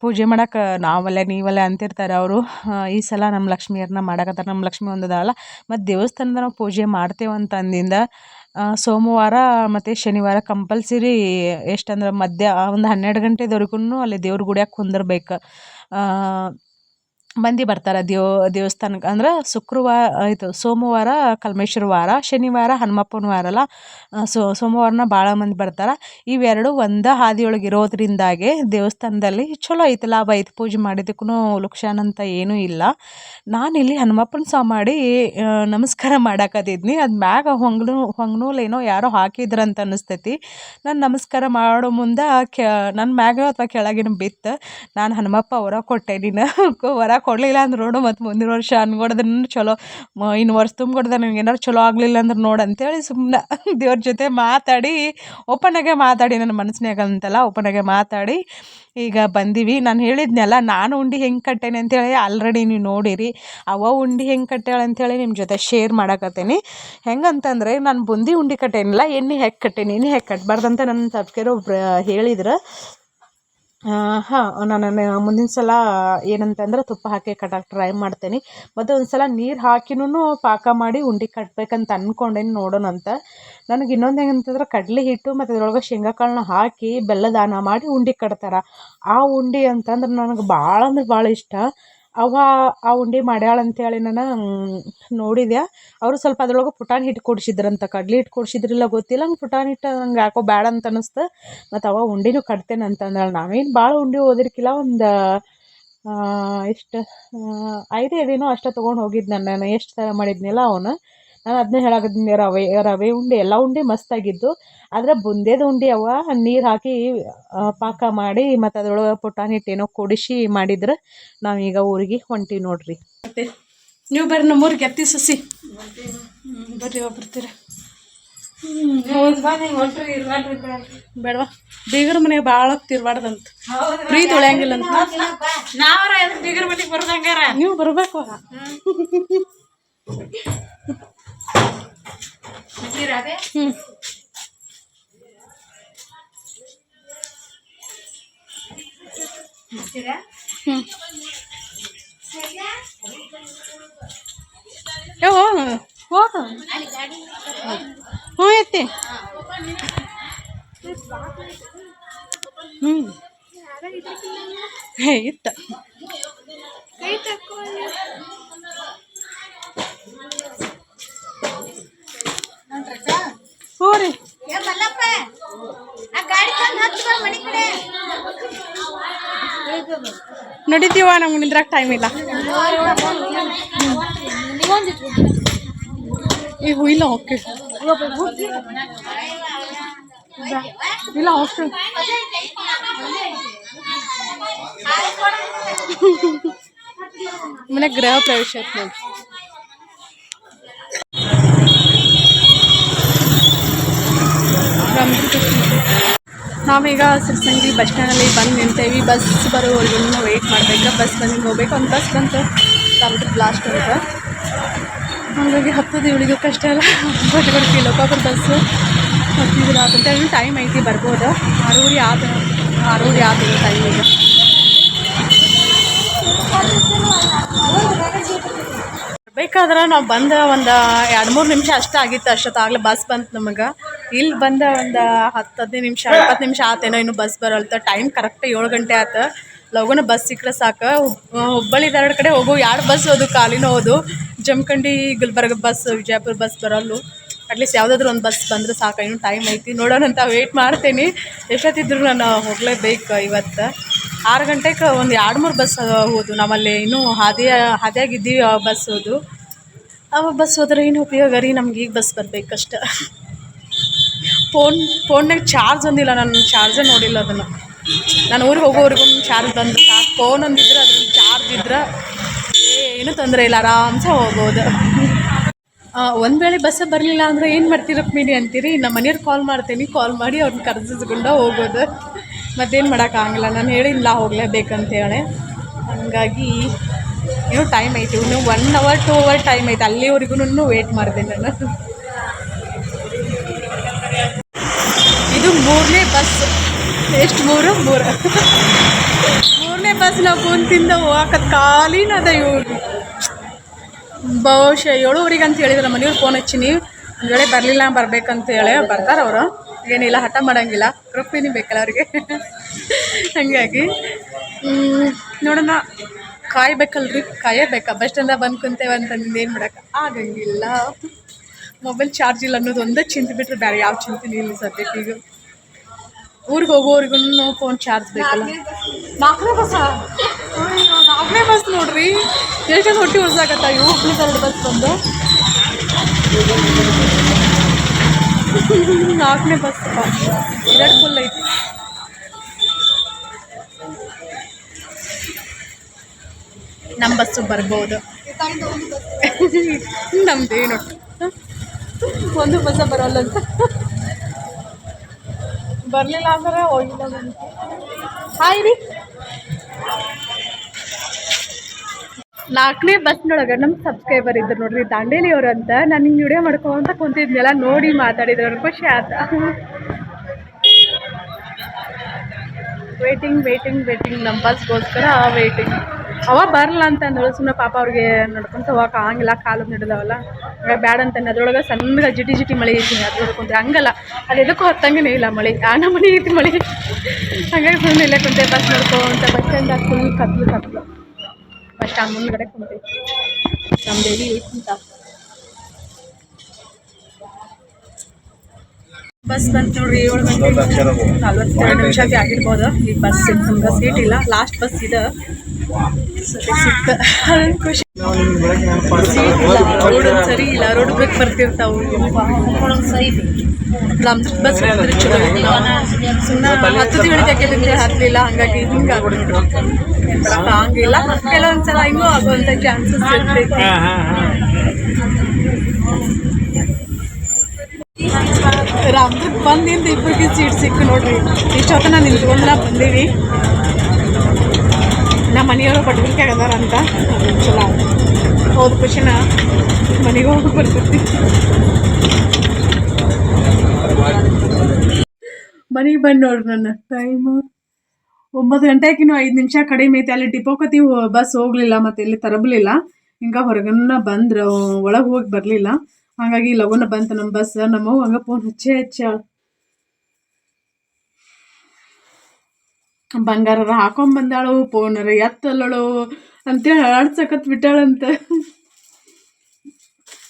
ಪೂಜೆ ಮಾಡಕ್ಕೆ ನಾವಲ್ಲೇ, ನೀವಲ್ಲೇ ಅಂತಿರ್ತಾರೆ ಅವರು. ಈ ಸಲ ನಮ್ಮ ಲಕ್ಷ್ಮಿಯರನ್ನ ಮಾಡಕತ್ತಾರ. ನಮ್ಮ ಲಕ್ಷ್ಮಿ ಒಂದು ಅದಾಳಲ್ಲ. ಮತ್ತು ದೇವಸ್ಥಾನದ ನಾವು ಪೂಜೆ ಮಾಡ್ತೇವೆ ಅಂತ ಅಂದಿಂದ ಸೋಮವಾರ ಮತ್ತು ಶನಿವಾರ ಕಂಪಲ್ಸರಿ ಎಷ್ಟಂದ್ರೆ ಮಧ್ಯ ಒಂದು ಹನ್ನೆರಡು ಗಂಟೆದವರೆಗೂ ಅಲ್ಲಿ ದೇವ್ರ ಗುಡಿಯಾಗ ಕುಂದಿರ್ಬೇಕು. ಮಂದಿ ಬರ್ತಾರೆ ದೇವ ದೇವಸ್ಥಾನಕ್ಕೆ ಅಂದ್ರೆ ಶುಕ್ರವಾರ, ಇದು ಸೋಮವಾರ, ಕಲ್ಮೇಶ್ವರ ವಾರ, ಶನಿವಾರ, ಹನುಮಪ್ಪನ ವಾರ ಅಲ್ಲ ಸೋಮವಾರನ ಭಾಳ ಮಂದಿ ಬರ್ತಾರೆ. ಇವೆರಡು ಒಂದು ಹಾದಿಯೊಳಗೆ ಇರೋದ್ರಿಂದಾಗೆ ದೇವಸ್ಥಾನದಲ್ಲಿ ಚಲೋ ಐತೆ, ಲಾಭ ಐತೆ, ಪೂಜೆ ಮಾಡಿದ್ದಕ್ಕೂ ಲುಕ್ಷಾನ್ ಅಂತ ಏನೂ ಇಲ್ಲ. ನಾನಿಲ್ಲಿ ಹನುಮಪ್ಪನ ಸಹ ಮಾಡಿ ನಮಸ್ಕಾರ ಮಾಡಾಕತ್ತಿದ್ನಿ. ಅದು ಮ್ಯಾಗ ಹೊಂಗ್ನು ಹೊಂಗ್ನೂಲ್ ಏನೋ ಯಾರೋ ಹಾಕಿದ್ರಂತ ಅನ್ನಿಸ್ತೈತಿ ನಾನು ನಮಸ್ಕಾರ ಮಾಡೋ ಮುಂದೆ ಕೆ ನನ್ನ ಮ್ಯಾಗ ಅಥವಾ ಕೆಳಗಿನ ಬಿತ್ತು, ನಾನು ಹನುಮಪ್ಪ ಹೊರ ಕೊಟ್ಟೆ, ನೀನು (laughs) ವರ ಕೊಡಲಿಲ್ಲ ಅಂದ್ರೆ ನೋಡು ಮತ್ತು ಮುಂದಿನ ವರ್ಷ ಅನ್ಕೊಡ್ದನ್ನು ಚಲೋ. ಇನ್ನು ವರ್ಷ ತುಂಬಿಕೊಡ್ದೆ ನನಗೆ ಏನಾರು ಚಲೋ ಆಗಲಿಲ್ಲ ಅಂದ್ರೆ ನೋಡು ಅಂತೇಳಿ ಸುಮ್ಮನೆ (laughs) ದೇವ್ರ ಜೊತೆ ಮಾತಾಡಿ ಓಪನಾಗೆ ಮಾತಾಡಿ ನನ್ನ ಮನಸ್ಸಿನಾಗ ಅಂತಲ್ಲ ಓಪನಾಗೆ ಮಾತಾಡಿ. ಈಗ ಬಂದೀವಿ. ನಾನು ಹೇಳಿದ್ನಲ್ಲ, ನಾನು ಉಂಡೆ ಹೆಂಗೆ ಕಟ್ಟೇನೆ ಅಂತೇಳಿ ಆಲ್ರೆಡಿ ನೀವು ನೋಡಿರಿ. ಅವ ಉಂಡೆ ಹೆಂಗೆ ಕಟ್ಟಾಳೆ ಅಂತೇಳಿ ನಿಮ್ಮ ಜೊತೆ ಶೇರ್ ಮಾಡಕತ್ತೇನೆ. ಹೆಂಗಂತಂದರೆ, ನಾನು ಬುಂದಿ ಉಂಡಿ ಕಟ್ಟೇನಿಲ್ಲ, ಎಣ್ಣೆ ಹೆಕ್ ಕಟ್ಟೇನಿ. ಎಣ್ಣೆ ಹೆಕ್ ಕಟ್ಟಬಾರ್ದಂತ ನನ್ನ ಸಬ್ಸ್ಕ್ರೈಬರ್ ಹೇಳಿದ್ರು. ಹಾಂ, ನಾನು ಮುಂದಿನ ಸಲ ಏನಂತಂದ್ರೆ ತುಪ್ಪ ಹಾಕಿ ಕಟ್ಟಕ್ಕೆ ಟ್ರೈ ಮಾಡ್ತೇನೆ. ಮತ್ತು ಒಂದು ಸಲ ನೀರು ಹಾಕಿನೂ ಪಾಕ ಮಾಡಿ ಉಂಡೆ ಕಟ್ಬೇಕಂತ ಅಂದ್ಕೊಂಡೇನಿ ನೋಡೋಣ ಅಂತ. ನನಗೆ ಇನ್ನೊಂದು ಹೆಂಗಂತಂದ್ರೆ ಕಡಲೆ ಹಿಟ್ಟು ಮತ್ತು ಅದ್ರೊಳಗೆ ಶೇಂಗಾಕಾಳನ್ನ ಹಾಕಿ ಬೆಲ್ಲದಾನ ಮಾಡಿ ಉಂಡೆ ಕಟ್ತಾರೆ. ಆ ಉಂಡೆ ಅಂತಂದ್ರೆ ನನಗೆ ಭಾಳ ಅಂದ್ರೆ ಭಾಳ ಇಷ್ಟ. ಅವ್ವ ಆ ಉಂಡೆ ಮಾಡ್ಯಾಳ ಅಂತೇಳಿ ನಾನು ನೋಡಿದೆ ಅವರು ಸ್ವಲ್ಪ ಅದ್ರೊಳಗೆ ಪುಟಾಣಿ ಹಿಟ್ಟು ಕೂಡ್ಸಿದ್ರಂತ. ಕಡ್ಲೆ ಹಿಟ್ಟು ಕೊಡ್ಸಿದ್ರಲ್ಲ ಗೊತ್ತಿಲ್ಲ. ಹಂಗೆ ಪುಟಾಣಿ ಹಿಟ್ಟು ನಂಗೆ ಯಾಕೋ ಬೇಡ ಅಂತ ಅನ್ನಿಸ್ತು ಮತ್ತು ಅವ ಉಂಡೆನೂ ಕಟ್ತೇನೆ ಅಂತ ಅಂದಳು. ನಾವೇನು ಭಾಳ ಉಂಡೆ ಓದಿರ್ಕಿಲ್ಲ. ಒಂದು ಎಷ್ಟು ಐದೇ ದಿನ ಅಷ್ಟೇ ತೊಗೊಂಡು ಹೋಗಿದ್ದು ನಾನು. ಎಷ್ಟು ಸಲ ಮಾಡಿದ್ನಲ್ಲ ಅವನು. ನಾನು ಅದನ್ನೇ ಹೇಳಕತ್ತೀನಿ ರವೆ ರವೆ ಉಂಡೆ ಎಲ್ಲ ಉಂಡೆ ಮಸ್ತಾಗಿದ್ದು. ಆದರೆ ಬುಂದೇದು ಉಂಡೆ ಅವ ನೀರು ಹಾಕಿ ಪಾಕ ಮಾಡಿ ಮತ್ತು ಅದರೊಳಗೆ ಪುಟಾಣಿ ಹಿಟ್ಟೇನೋ ಕೊಡಿಸಿ ಮಾಡಿದ್ರೆ ನಾವೀಗ ಊರಿಗೆ ಹೊಂಟಿ ನೋಡ್ರಿ. ಮತ್ತೆ ನೀವು ಬರ್ರಿ ನಮ್ಮೂರಿಗೆ ಎತ್ತಿ ಸಸಿ. ಬರ್ರಿ ಬರ್ತೀರ. ಬೇಡವಾ? ಬೀಗರ ಮನೆಗೆ ಭಾಳ ತಿರ್ಬಾರ್ದಂತ ಪ್ರೀತಿ ಉಳಿಯಂಗಿಲ್ಲ ಅಂತ. ಬೀಗರ ಮನೆಗೆ ಬರ್ದಂಗಾರ ನೀವು ಬರ್ಬೇಕು ಹ್ಞೂ ಹ್ಞೂ ಹೋಗ ಹ್ಞೂ ಎತ್ತಿ ಹ್ಞೂ ಇತ್ತ ನಡೀತೀವ ನಮ್ಗೆ ನಿಂದ್ರಾಗ ಟೈಮ್ ಇಲ್ಲ. ಈ ಇಲ್ಲ ಓಕೆ. ಇಲ್ಲ ಓಕೆ. ಮನೆ ಗೃಹ ಪ್ರವೇಶ ನೋಡಿ. ನಾವೀಗ ಸಿರ್ಸಂಗಿ ಬಸ್ ಸ್ಟ್ಯಾಂಡಲ್ಲಿ ಬಂದು ನಿಂತೇವಿ. ಬಸ್ ಬರೋವರೆಗೂ ವೆಯ್ಟ್ ಮಾಡ್ಬೇಕು. ಬಸ್ ಬಂದು ಹೋಗ್ಬೇಕು. ಒಂದು ಬಸ್ ಬಂತು. ತಾಲೂಕು ಬ್ಲಾಸ್ಟ್ ಅಂತ ಹಾಗಾಗಿ ಹತ್ತದ ಇವಳಿಗೂ ಕಷ್ಟ ಅಲ್ಲ. ಬಟ್ ಬಡ್ತಿ ಲೋಕಾಪುರ ಬಸ್ಸು ಹತ್ತಿದ್ರೆ ಆಗುತ್ತೆ ಟೈಮ್ ಐತಿ ಬರ್ಬೋದು. ಆರೂರಿ ಆದ ಆರೂರಿ ಆದ ಟೈಮಿಗೆ ಬೇಕಾದ್ರೆ ನಾವು ಬಂದ ಒಂದು ಎರಡು ಮೂರು ನಿಮಿಷ ಅಷ್ಟೇ ಆಗಿತ್ತು ಅಷ್ಟೊತ್ತಾಗಲೇ ಬಸ್ ಬಂತು ನಮಗೆ. ಇಲ್ಲಿ ಬಂದ ಒಂದು ಹತ್ತು ಹದಿನೈದು ನಿಮಿಷ, ಇಪ್ಪತ್ತು ನಿಮಿಷ ಆತೇನೋ ಇನ್ನು ಬಸ್ ಬರಲ್ತ. ಟೈಮ್ ಕರೆಕ್ಟ್ ಏಳು ಗಂಟೆ ಆತ. ಲಗುನ ಬಸ್ ಸಿಕ್ಕರೆ ಸಾಕು. ಹುಬ್- ಹುಬ್ಬಳ್ಳಿ ಎರಡು ಕಡೆ ಹೋಗು ಎರಡು ಬಸ್ ಹೋದು ಖಾಲಿನೂ ಹೋದು. ಜಮಖಂಡಿ ಗುಲ್ಬರ್ಗ ಬಸ್ ವಿಜಯಪುರ ಬಸ್ ಬರಲ್ಲು. ಅಟ್ಲೀಸ್ಟ್ ಯಾವುದಾದ್ರೂ ಒಂದು ಬಸ್ ಬಂದರೆ ಸಾಕು. ಇನ್ನೂ ಟೈಮ್ ಐತಿ. ನೋಡೋಣ ಅಂತ ವೇಟ್ ಮಾಡ್ತೀನಿ. ಎಷ್ಟೊತ್ತಿದ್ರು ನಾನು ಹೋಗಲೇಬೇಕು ಇವತ್ತು. ಆರು ಗಂಟೆಗೆ ಒಂದು ಎರಡು ಮೂರು ಬಸ್ ಹೋದು. ನಮ್ಮಲ್ಲಿ ಇನ್ನೂ ಹಾದಿಯ, ಹಾದಿಯಾಗಿದ್ದೀವಿ ಆ ಬಸ್ ಹೋದು. ಆ ಬಸ್ ಹೋದ್ರೆ ಏನು ಉಪಯೋಗ ರೀ? ನಮ್ಗೆ ಈಗ ಬಸ್ ಬರ್ಬೇಕಷ್ಟ. ಫೋನ್ ಫೋನ್ನಾಗ ಚಾರ್ಜ್ ಒಂದಿಲ್ಲ. ನಾನು ಚಾರ್ಜೇ ನೋಡಿಲ್ಲ ಅದನ್ನು. ನಾನು ಊರಿಗೆ ಹೋಗೋವರೆಗೂ ಚಾರ್ಜ್ ಬಂದು ಫೋನ್ ಒಂದಿದ್ರೆ ಅದ್ರ ಚಾರ್ಜ್ ಇದ್ರೆ ಏನು ತೊಂದರೆ ಇಲ್ಲ. ಆರಾಮ್ಸೆ ಹೋಗ್ಬೋದು. ಒಂದು ವೇಳೆ ಬಸ್ಸೇ ಬರಲಿಲ್ಲ ಅಂದರೆ ಏನು ಮಾಡ್ತೀರಪ್ಪ ಮೀನಿ ಅಂತೀರಿ? ನಮ್ಮ ಮನೆಯವ್ರು ಕಾಲ್ ಮಾಡ್ತೀನಿ. ಕಾಲ್ ಮಾಡಿ ಅವ್ರನ್ನ ಕರೆಸಿಸ್ಕೊಂಡ ಹೋಗೋದು. ಮತ್ತೇನು ಮಾಡೋಕ್ಕಾಗಲ್ಲ ನಾನು ಹೇಳಿಲ್ಲ ಹೋಗಲೇಬೇಕಂತ ಹೇಳಿ ಹಾಗಾಗಿ ಇನ್ನೂ ಟೈಮ್ ಐತಿ. ಇನ್ನೂ one hour two hour time ಐತೆ. ಅಲ್ಲಿವರೆಗೂ ವೇಟ್ ಮಾಡಿದೆ ನಾನು. ಇದು ಮೂರನೇ ಬಸ್ ಎಷ್ಟು ಮೂರು? ಮೂರು. ಮೂರನೇ ಬಸ್ ನಾವು ಕುಂತಿಂದ ಹೋಗಕ್ಕೆ ಖಾಲಿನ ಅದ ಇವ್ರು. ಬಹುಶಃ ಏಳುವರೆಗೆ ಅಂತ ಹೇಳಿದ್ರೆ ಮನೆಯವ್ರು ಫೋನ್ ಹಚ್ಚಿನಿ ಒಂದು ವೇಳೆ ಬರಲಿಲ್ಲ ಬರ್ಬೇಕಂತ ಹೇಳಿ ಬರ್ತಾರೆ ಅವರು. ಏನಿಲ್ಲ, ಹಠ ಮಾಡೋಂಗಿಲ್ಲ. ರುಕ್ಮಿಣಿ ಬೇಕಲ್ಲ ಅವ್ರಿಗೆ. ಹಾಗಾಗಿ ನೋಡೋಣ. ಕಾಯ್ಬೇಕಲ್ರಿ, ಕಾಯಬೇಕಾ? ಬಸ್ ಸ್ಟ್ಯಾಂಡ ಬಂದು ಕುಂತೇವೆ ಅಂತಂದು ಏನು ಮಾಡೋಕೆ ಆಗಂಗಿಲ್ಲ. ಮೊಬೈಲ್ ಚಾರ್ಜ್ ಇಲ್ಲ ಅನ್ನೋದು ಒಂದೇ ಚಿಂತೆ ಬಿಟ್ಟರೆ ಬೇರೆ ಯಾವ ಚಿಂತೆ ಇಲ್ಲ ಸದ್ಯಕ್ಕೆ ಈಗ. ಊರಿಗೆ ಹೋಗೋವರೆಗೂ ಫೋನ್ ಚಾರ್ಜ್ ಬೇಕಲ್ಲ. ನಾಲ್ಕನೇ ಬಸ್ ನಾಲ್ಕನೇ ಬಸ್ ನೋಡ್ರಿ. ಎಷ್ಟೊಂದು ಹೊಟ್ಟೆ ಹೊಸಾಗತ್ತ ಇವು ಹುಬ್ಳಿ ಎರಡು ಬಸ್ ಬಂದು. ನಾಲ್ಕನೇ ಬಸ್ ಎರಡು ಫುಲ್ ಐತಿ. ನಮ್ಮ ಬಸ್ಸು ಬರ್ಬೋದು. ನಮ್ದೇನು ಒಂದು ಬಸ್ಸ ಬರಲ್ಲ ಅಂತ. ಬರಲಿಲ್ಲ ಅಂದ್ರೆ ಹೋಗಿಲ್ಲ ಹಾಯ್ ರೀ. ನಾಲ್ಕನೇ ಬಸ್ನೊಳಗೆ ನಮ್ಮ ಸಬ್ಸ್ಕ್ರೈಬರ್ ಇದ್ರು ನೋಡ್ರಿ, ದಾಂಡೇಲಿ ಅವ್ರು ಅಂತ. ನಾನು ಹಿಂಗೆ ವಿಡಿಯೋ ಮಾಡ್ಕೊಂತ ಕುಂತಿದ್ನೆಲ್ಲ, ನೋಡಿ ಮಾತಾಡಿದ್ರು ಅವ್ರಿಗೆ ಖುಷಿ ಆತ. ವೇಟಿಂಗ್ ವೇಟಿಂಗ್ ವೇಟಿಂಗ್ ನಮ್ಮ ಬಸ್ಗೋಸ್ಕರ ವೇಟಿಂಗ್ ಅವ ಬರಲ್ಲ ಅಂತ ಅಂದಳು ಸುಮ್ಮನೆ ಪಾಪ ಅವ್ರಿಗೆ ನಡ್ಕೊಂತ ಹೋಗಕ್ಕೆ ಆಗಂಗಿಲ್ಲ, ಕಾಲು ನಡೆದವಲ್ಲ ಬ್ಯಾಡ ಅಂತ ಅದ್ರೊಳಗೆ ಸಣ್ಣಗೆ ಜಿಟಿ ಜಿಟಿ ಮಳೆ ಐತಿ ಅದು ಕುಂತ್ರೆ ಹಂಗಲ್ಲ. ಅದು ಎದಕ್ಕೂ ಹತ್ತಂಗೇ ಇಲ್ಲ ಮಳೆ. ಆನ ಮಳೆ ಐತಿ ಮಳೆ. ಹಂಗಾಗಿ ಸುಮ್ಮನೆ ಇಲ್ಲೇ ಕುಂತೆ ಬಸ್ ನೋಡ್ಕೊಂತ ಬಸ್ ಸ್ಟ್ಯಾಂಡ್ ಫುಲ್ ಕತ್ಲು ಕತ್ಲು. ಬಸ್ ಸ್ಟ್ಯಾಂಡ್ ಮುಂದ್ಗಡೆ ಕುಂತೈತಿ ನಮ್ಮ ದೇವಿ ಅಂತ ಬಸ್ ಬಂತು ನೋಡ್ರಿ ಏಳು ಗಂಟೆ ನಲ್ವತ್ತೆರಡು ನಿಮಿಷ ಬಿ ಆಗಿರ್ಬೋದು ಈ ಬಸ್ ನಮ್ಗೆ ಸೀಟ್ ಇಲ್ಲ. ಲಾಸ್ಟ್ ಬಸ್ ಇದೆ. ಅದೊಂದು ಖುಷಿ. ರೋಡ್ ಒಂದ್ ಸರಿ ಇಲ್ಲ ರೋಡ್ ಬ್ರೇಕ್ ಬರ್ತಿರ್ತಾವು ಸರಿ ನಮ್ದು ಬಸ್ ಇದ್ರೆ ಚಲೋ ಸುಮ್ಮನೆ ಹತ್ತಲಿಲ್ಲ ಹಂಗಾಗಿ ಹಿಂಗೆ ಆಗ್ಬಿಡ್ತು ಹಂಗಿಲ್ಲ ಕೆಲವೊಂದ್ಸಲ ಹಿಂಗೂ ಆಗುವಂಥ ಚಾನ್ಸಸ್ ಇರ್ತೈತಿ. ರಾಮದುರ್ಗ ಬಂದಿಂದ ಇಬ್ಬರಿಗೆ ಸೀಟ್ ಸಿಕ್ಕು ನೋಡ್ರಿ. ಇಷ್ಟೊತ್ತ ನಾನು ನಿಂತ್ಕೊಂಡ್ರ ಬಂದೀವಿ. ನಮ್ಮ ಮನೆಯವರು ಪಟ್ಬಿಲ್ಕಾಗ ಅದಾರ ಅಂತ. ಚಲೋ ಹೋದ ಖುಷಿನ ಮನೆಗೆ ಹೋಗಿ ಬರ್ತೈತಿ ಮನೆಗೆ ಬಂದು ನೋಡ್ರಿ ನನ್ನ ಟೈಮು ಒಂಬತ್ತು ಗಂಟೆಗಿನ್ನೂ ಐದು ನಿಮಿಷ ಕಡಿಮೆ ಐತೆ. ಅಲ್ಲಿ ಡಿಪೋಕತಿ ಬಸ್ ಹೋಗ್ಲಿಲ್ಲ ಮತ್ತೆ ಇಲ್ಲಿ ತರಬಲಿಲ್ಲ. ಹಿಂಗೆ ಹೊರಗನ್ನ ಬಂದ್ರೆ ಒಳಗೆ ಹೋಗಿ ಬರಲಿಲ್ಲ. ಹಾಗಾಗಿ ಲಗೋನ ಬಂತು ನಮ್ಮ ಬಸ್ ನಮ್ಮ ಹಂಗೆ ಫೋನ್ ಹಚ್ಚೆ ಹಚ್ಚ ಬಂಗಾರರ ಹಾಕೊಂಡ್ ಬಂದಾಳು ಫೋನರ ಎತ್ತಲ್ಲಳು ಅಂತೇಳಿ ಆಡ್ಸಕತ್ ಬಿಟ್ಟಾಳಂತ.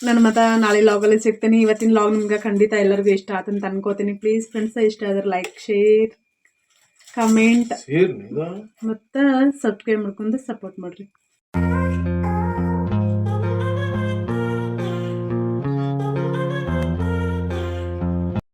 ನನ್ನ ಮತ ನಾಳೆ ಲಾಗಲ್ಲಿ ಸಿಗ್ತೀನಿ. ಇವತ್ತಿನ ಲಾಗ್ ನಿಮ್ಗೆ ಖಂಡಿತ ಎಲ್ಲರಿಗೂ ಇಷ್ಟ ಆತಂತ ಅನ್ಕೋತೀನಿ. ಪ್ಲೀಸ್ ಫ್ರೆಂಡ್ಸ್ ಇಷ್ಟ ಆದ್ರೆ ಲೈಕ್ ಶೇರ್ ಕಮೆಂಟ್ ಮತ್ತು ಸಬ್ಸ್ಕ್ರೈಬ್ ಮಾಡ್ಕೊಂಡು ಸಪೋರ್ಟ್ ಮಾಡಿರಿ.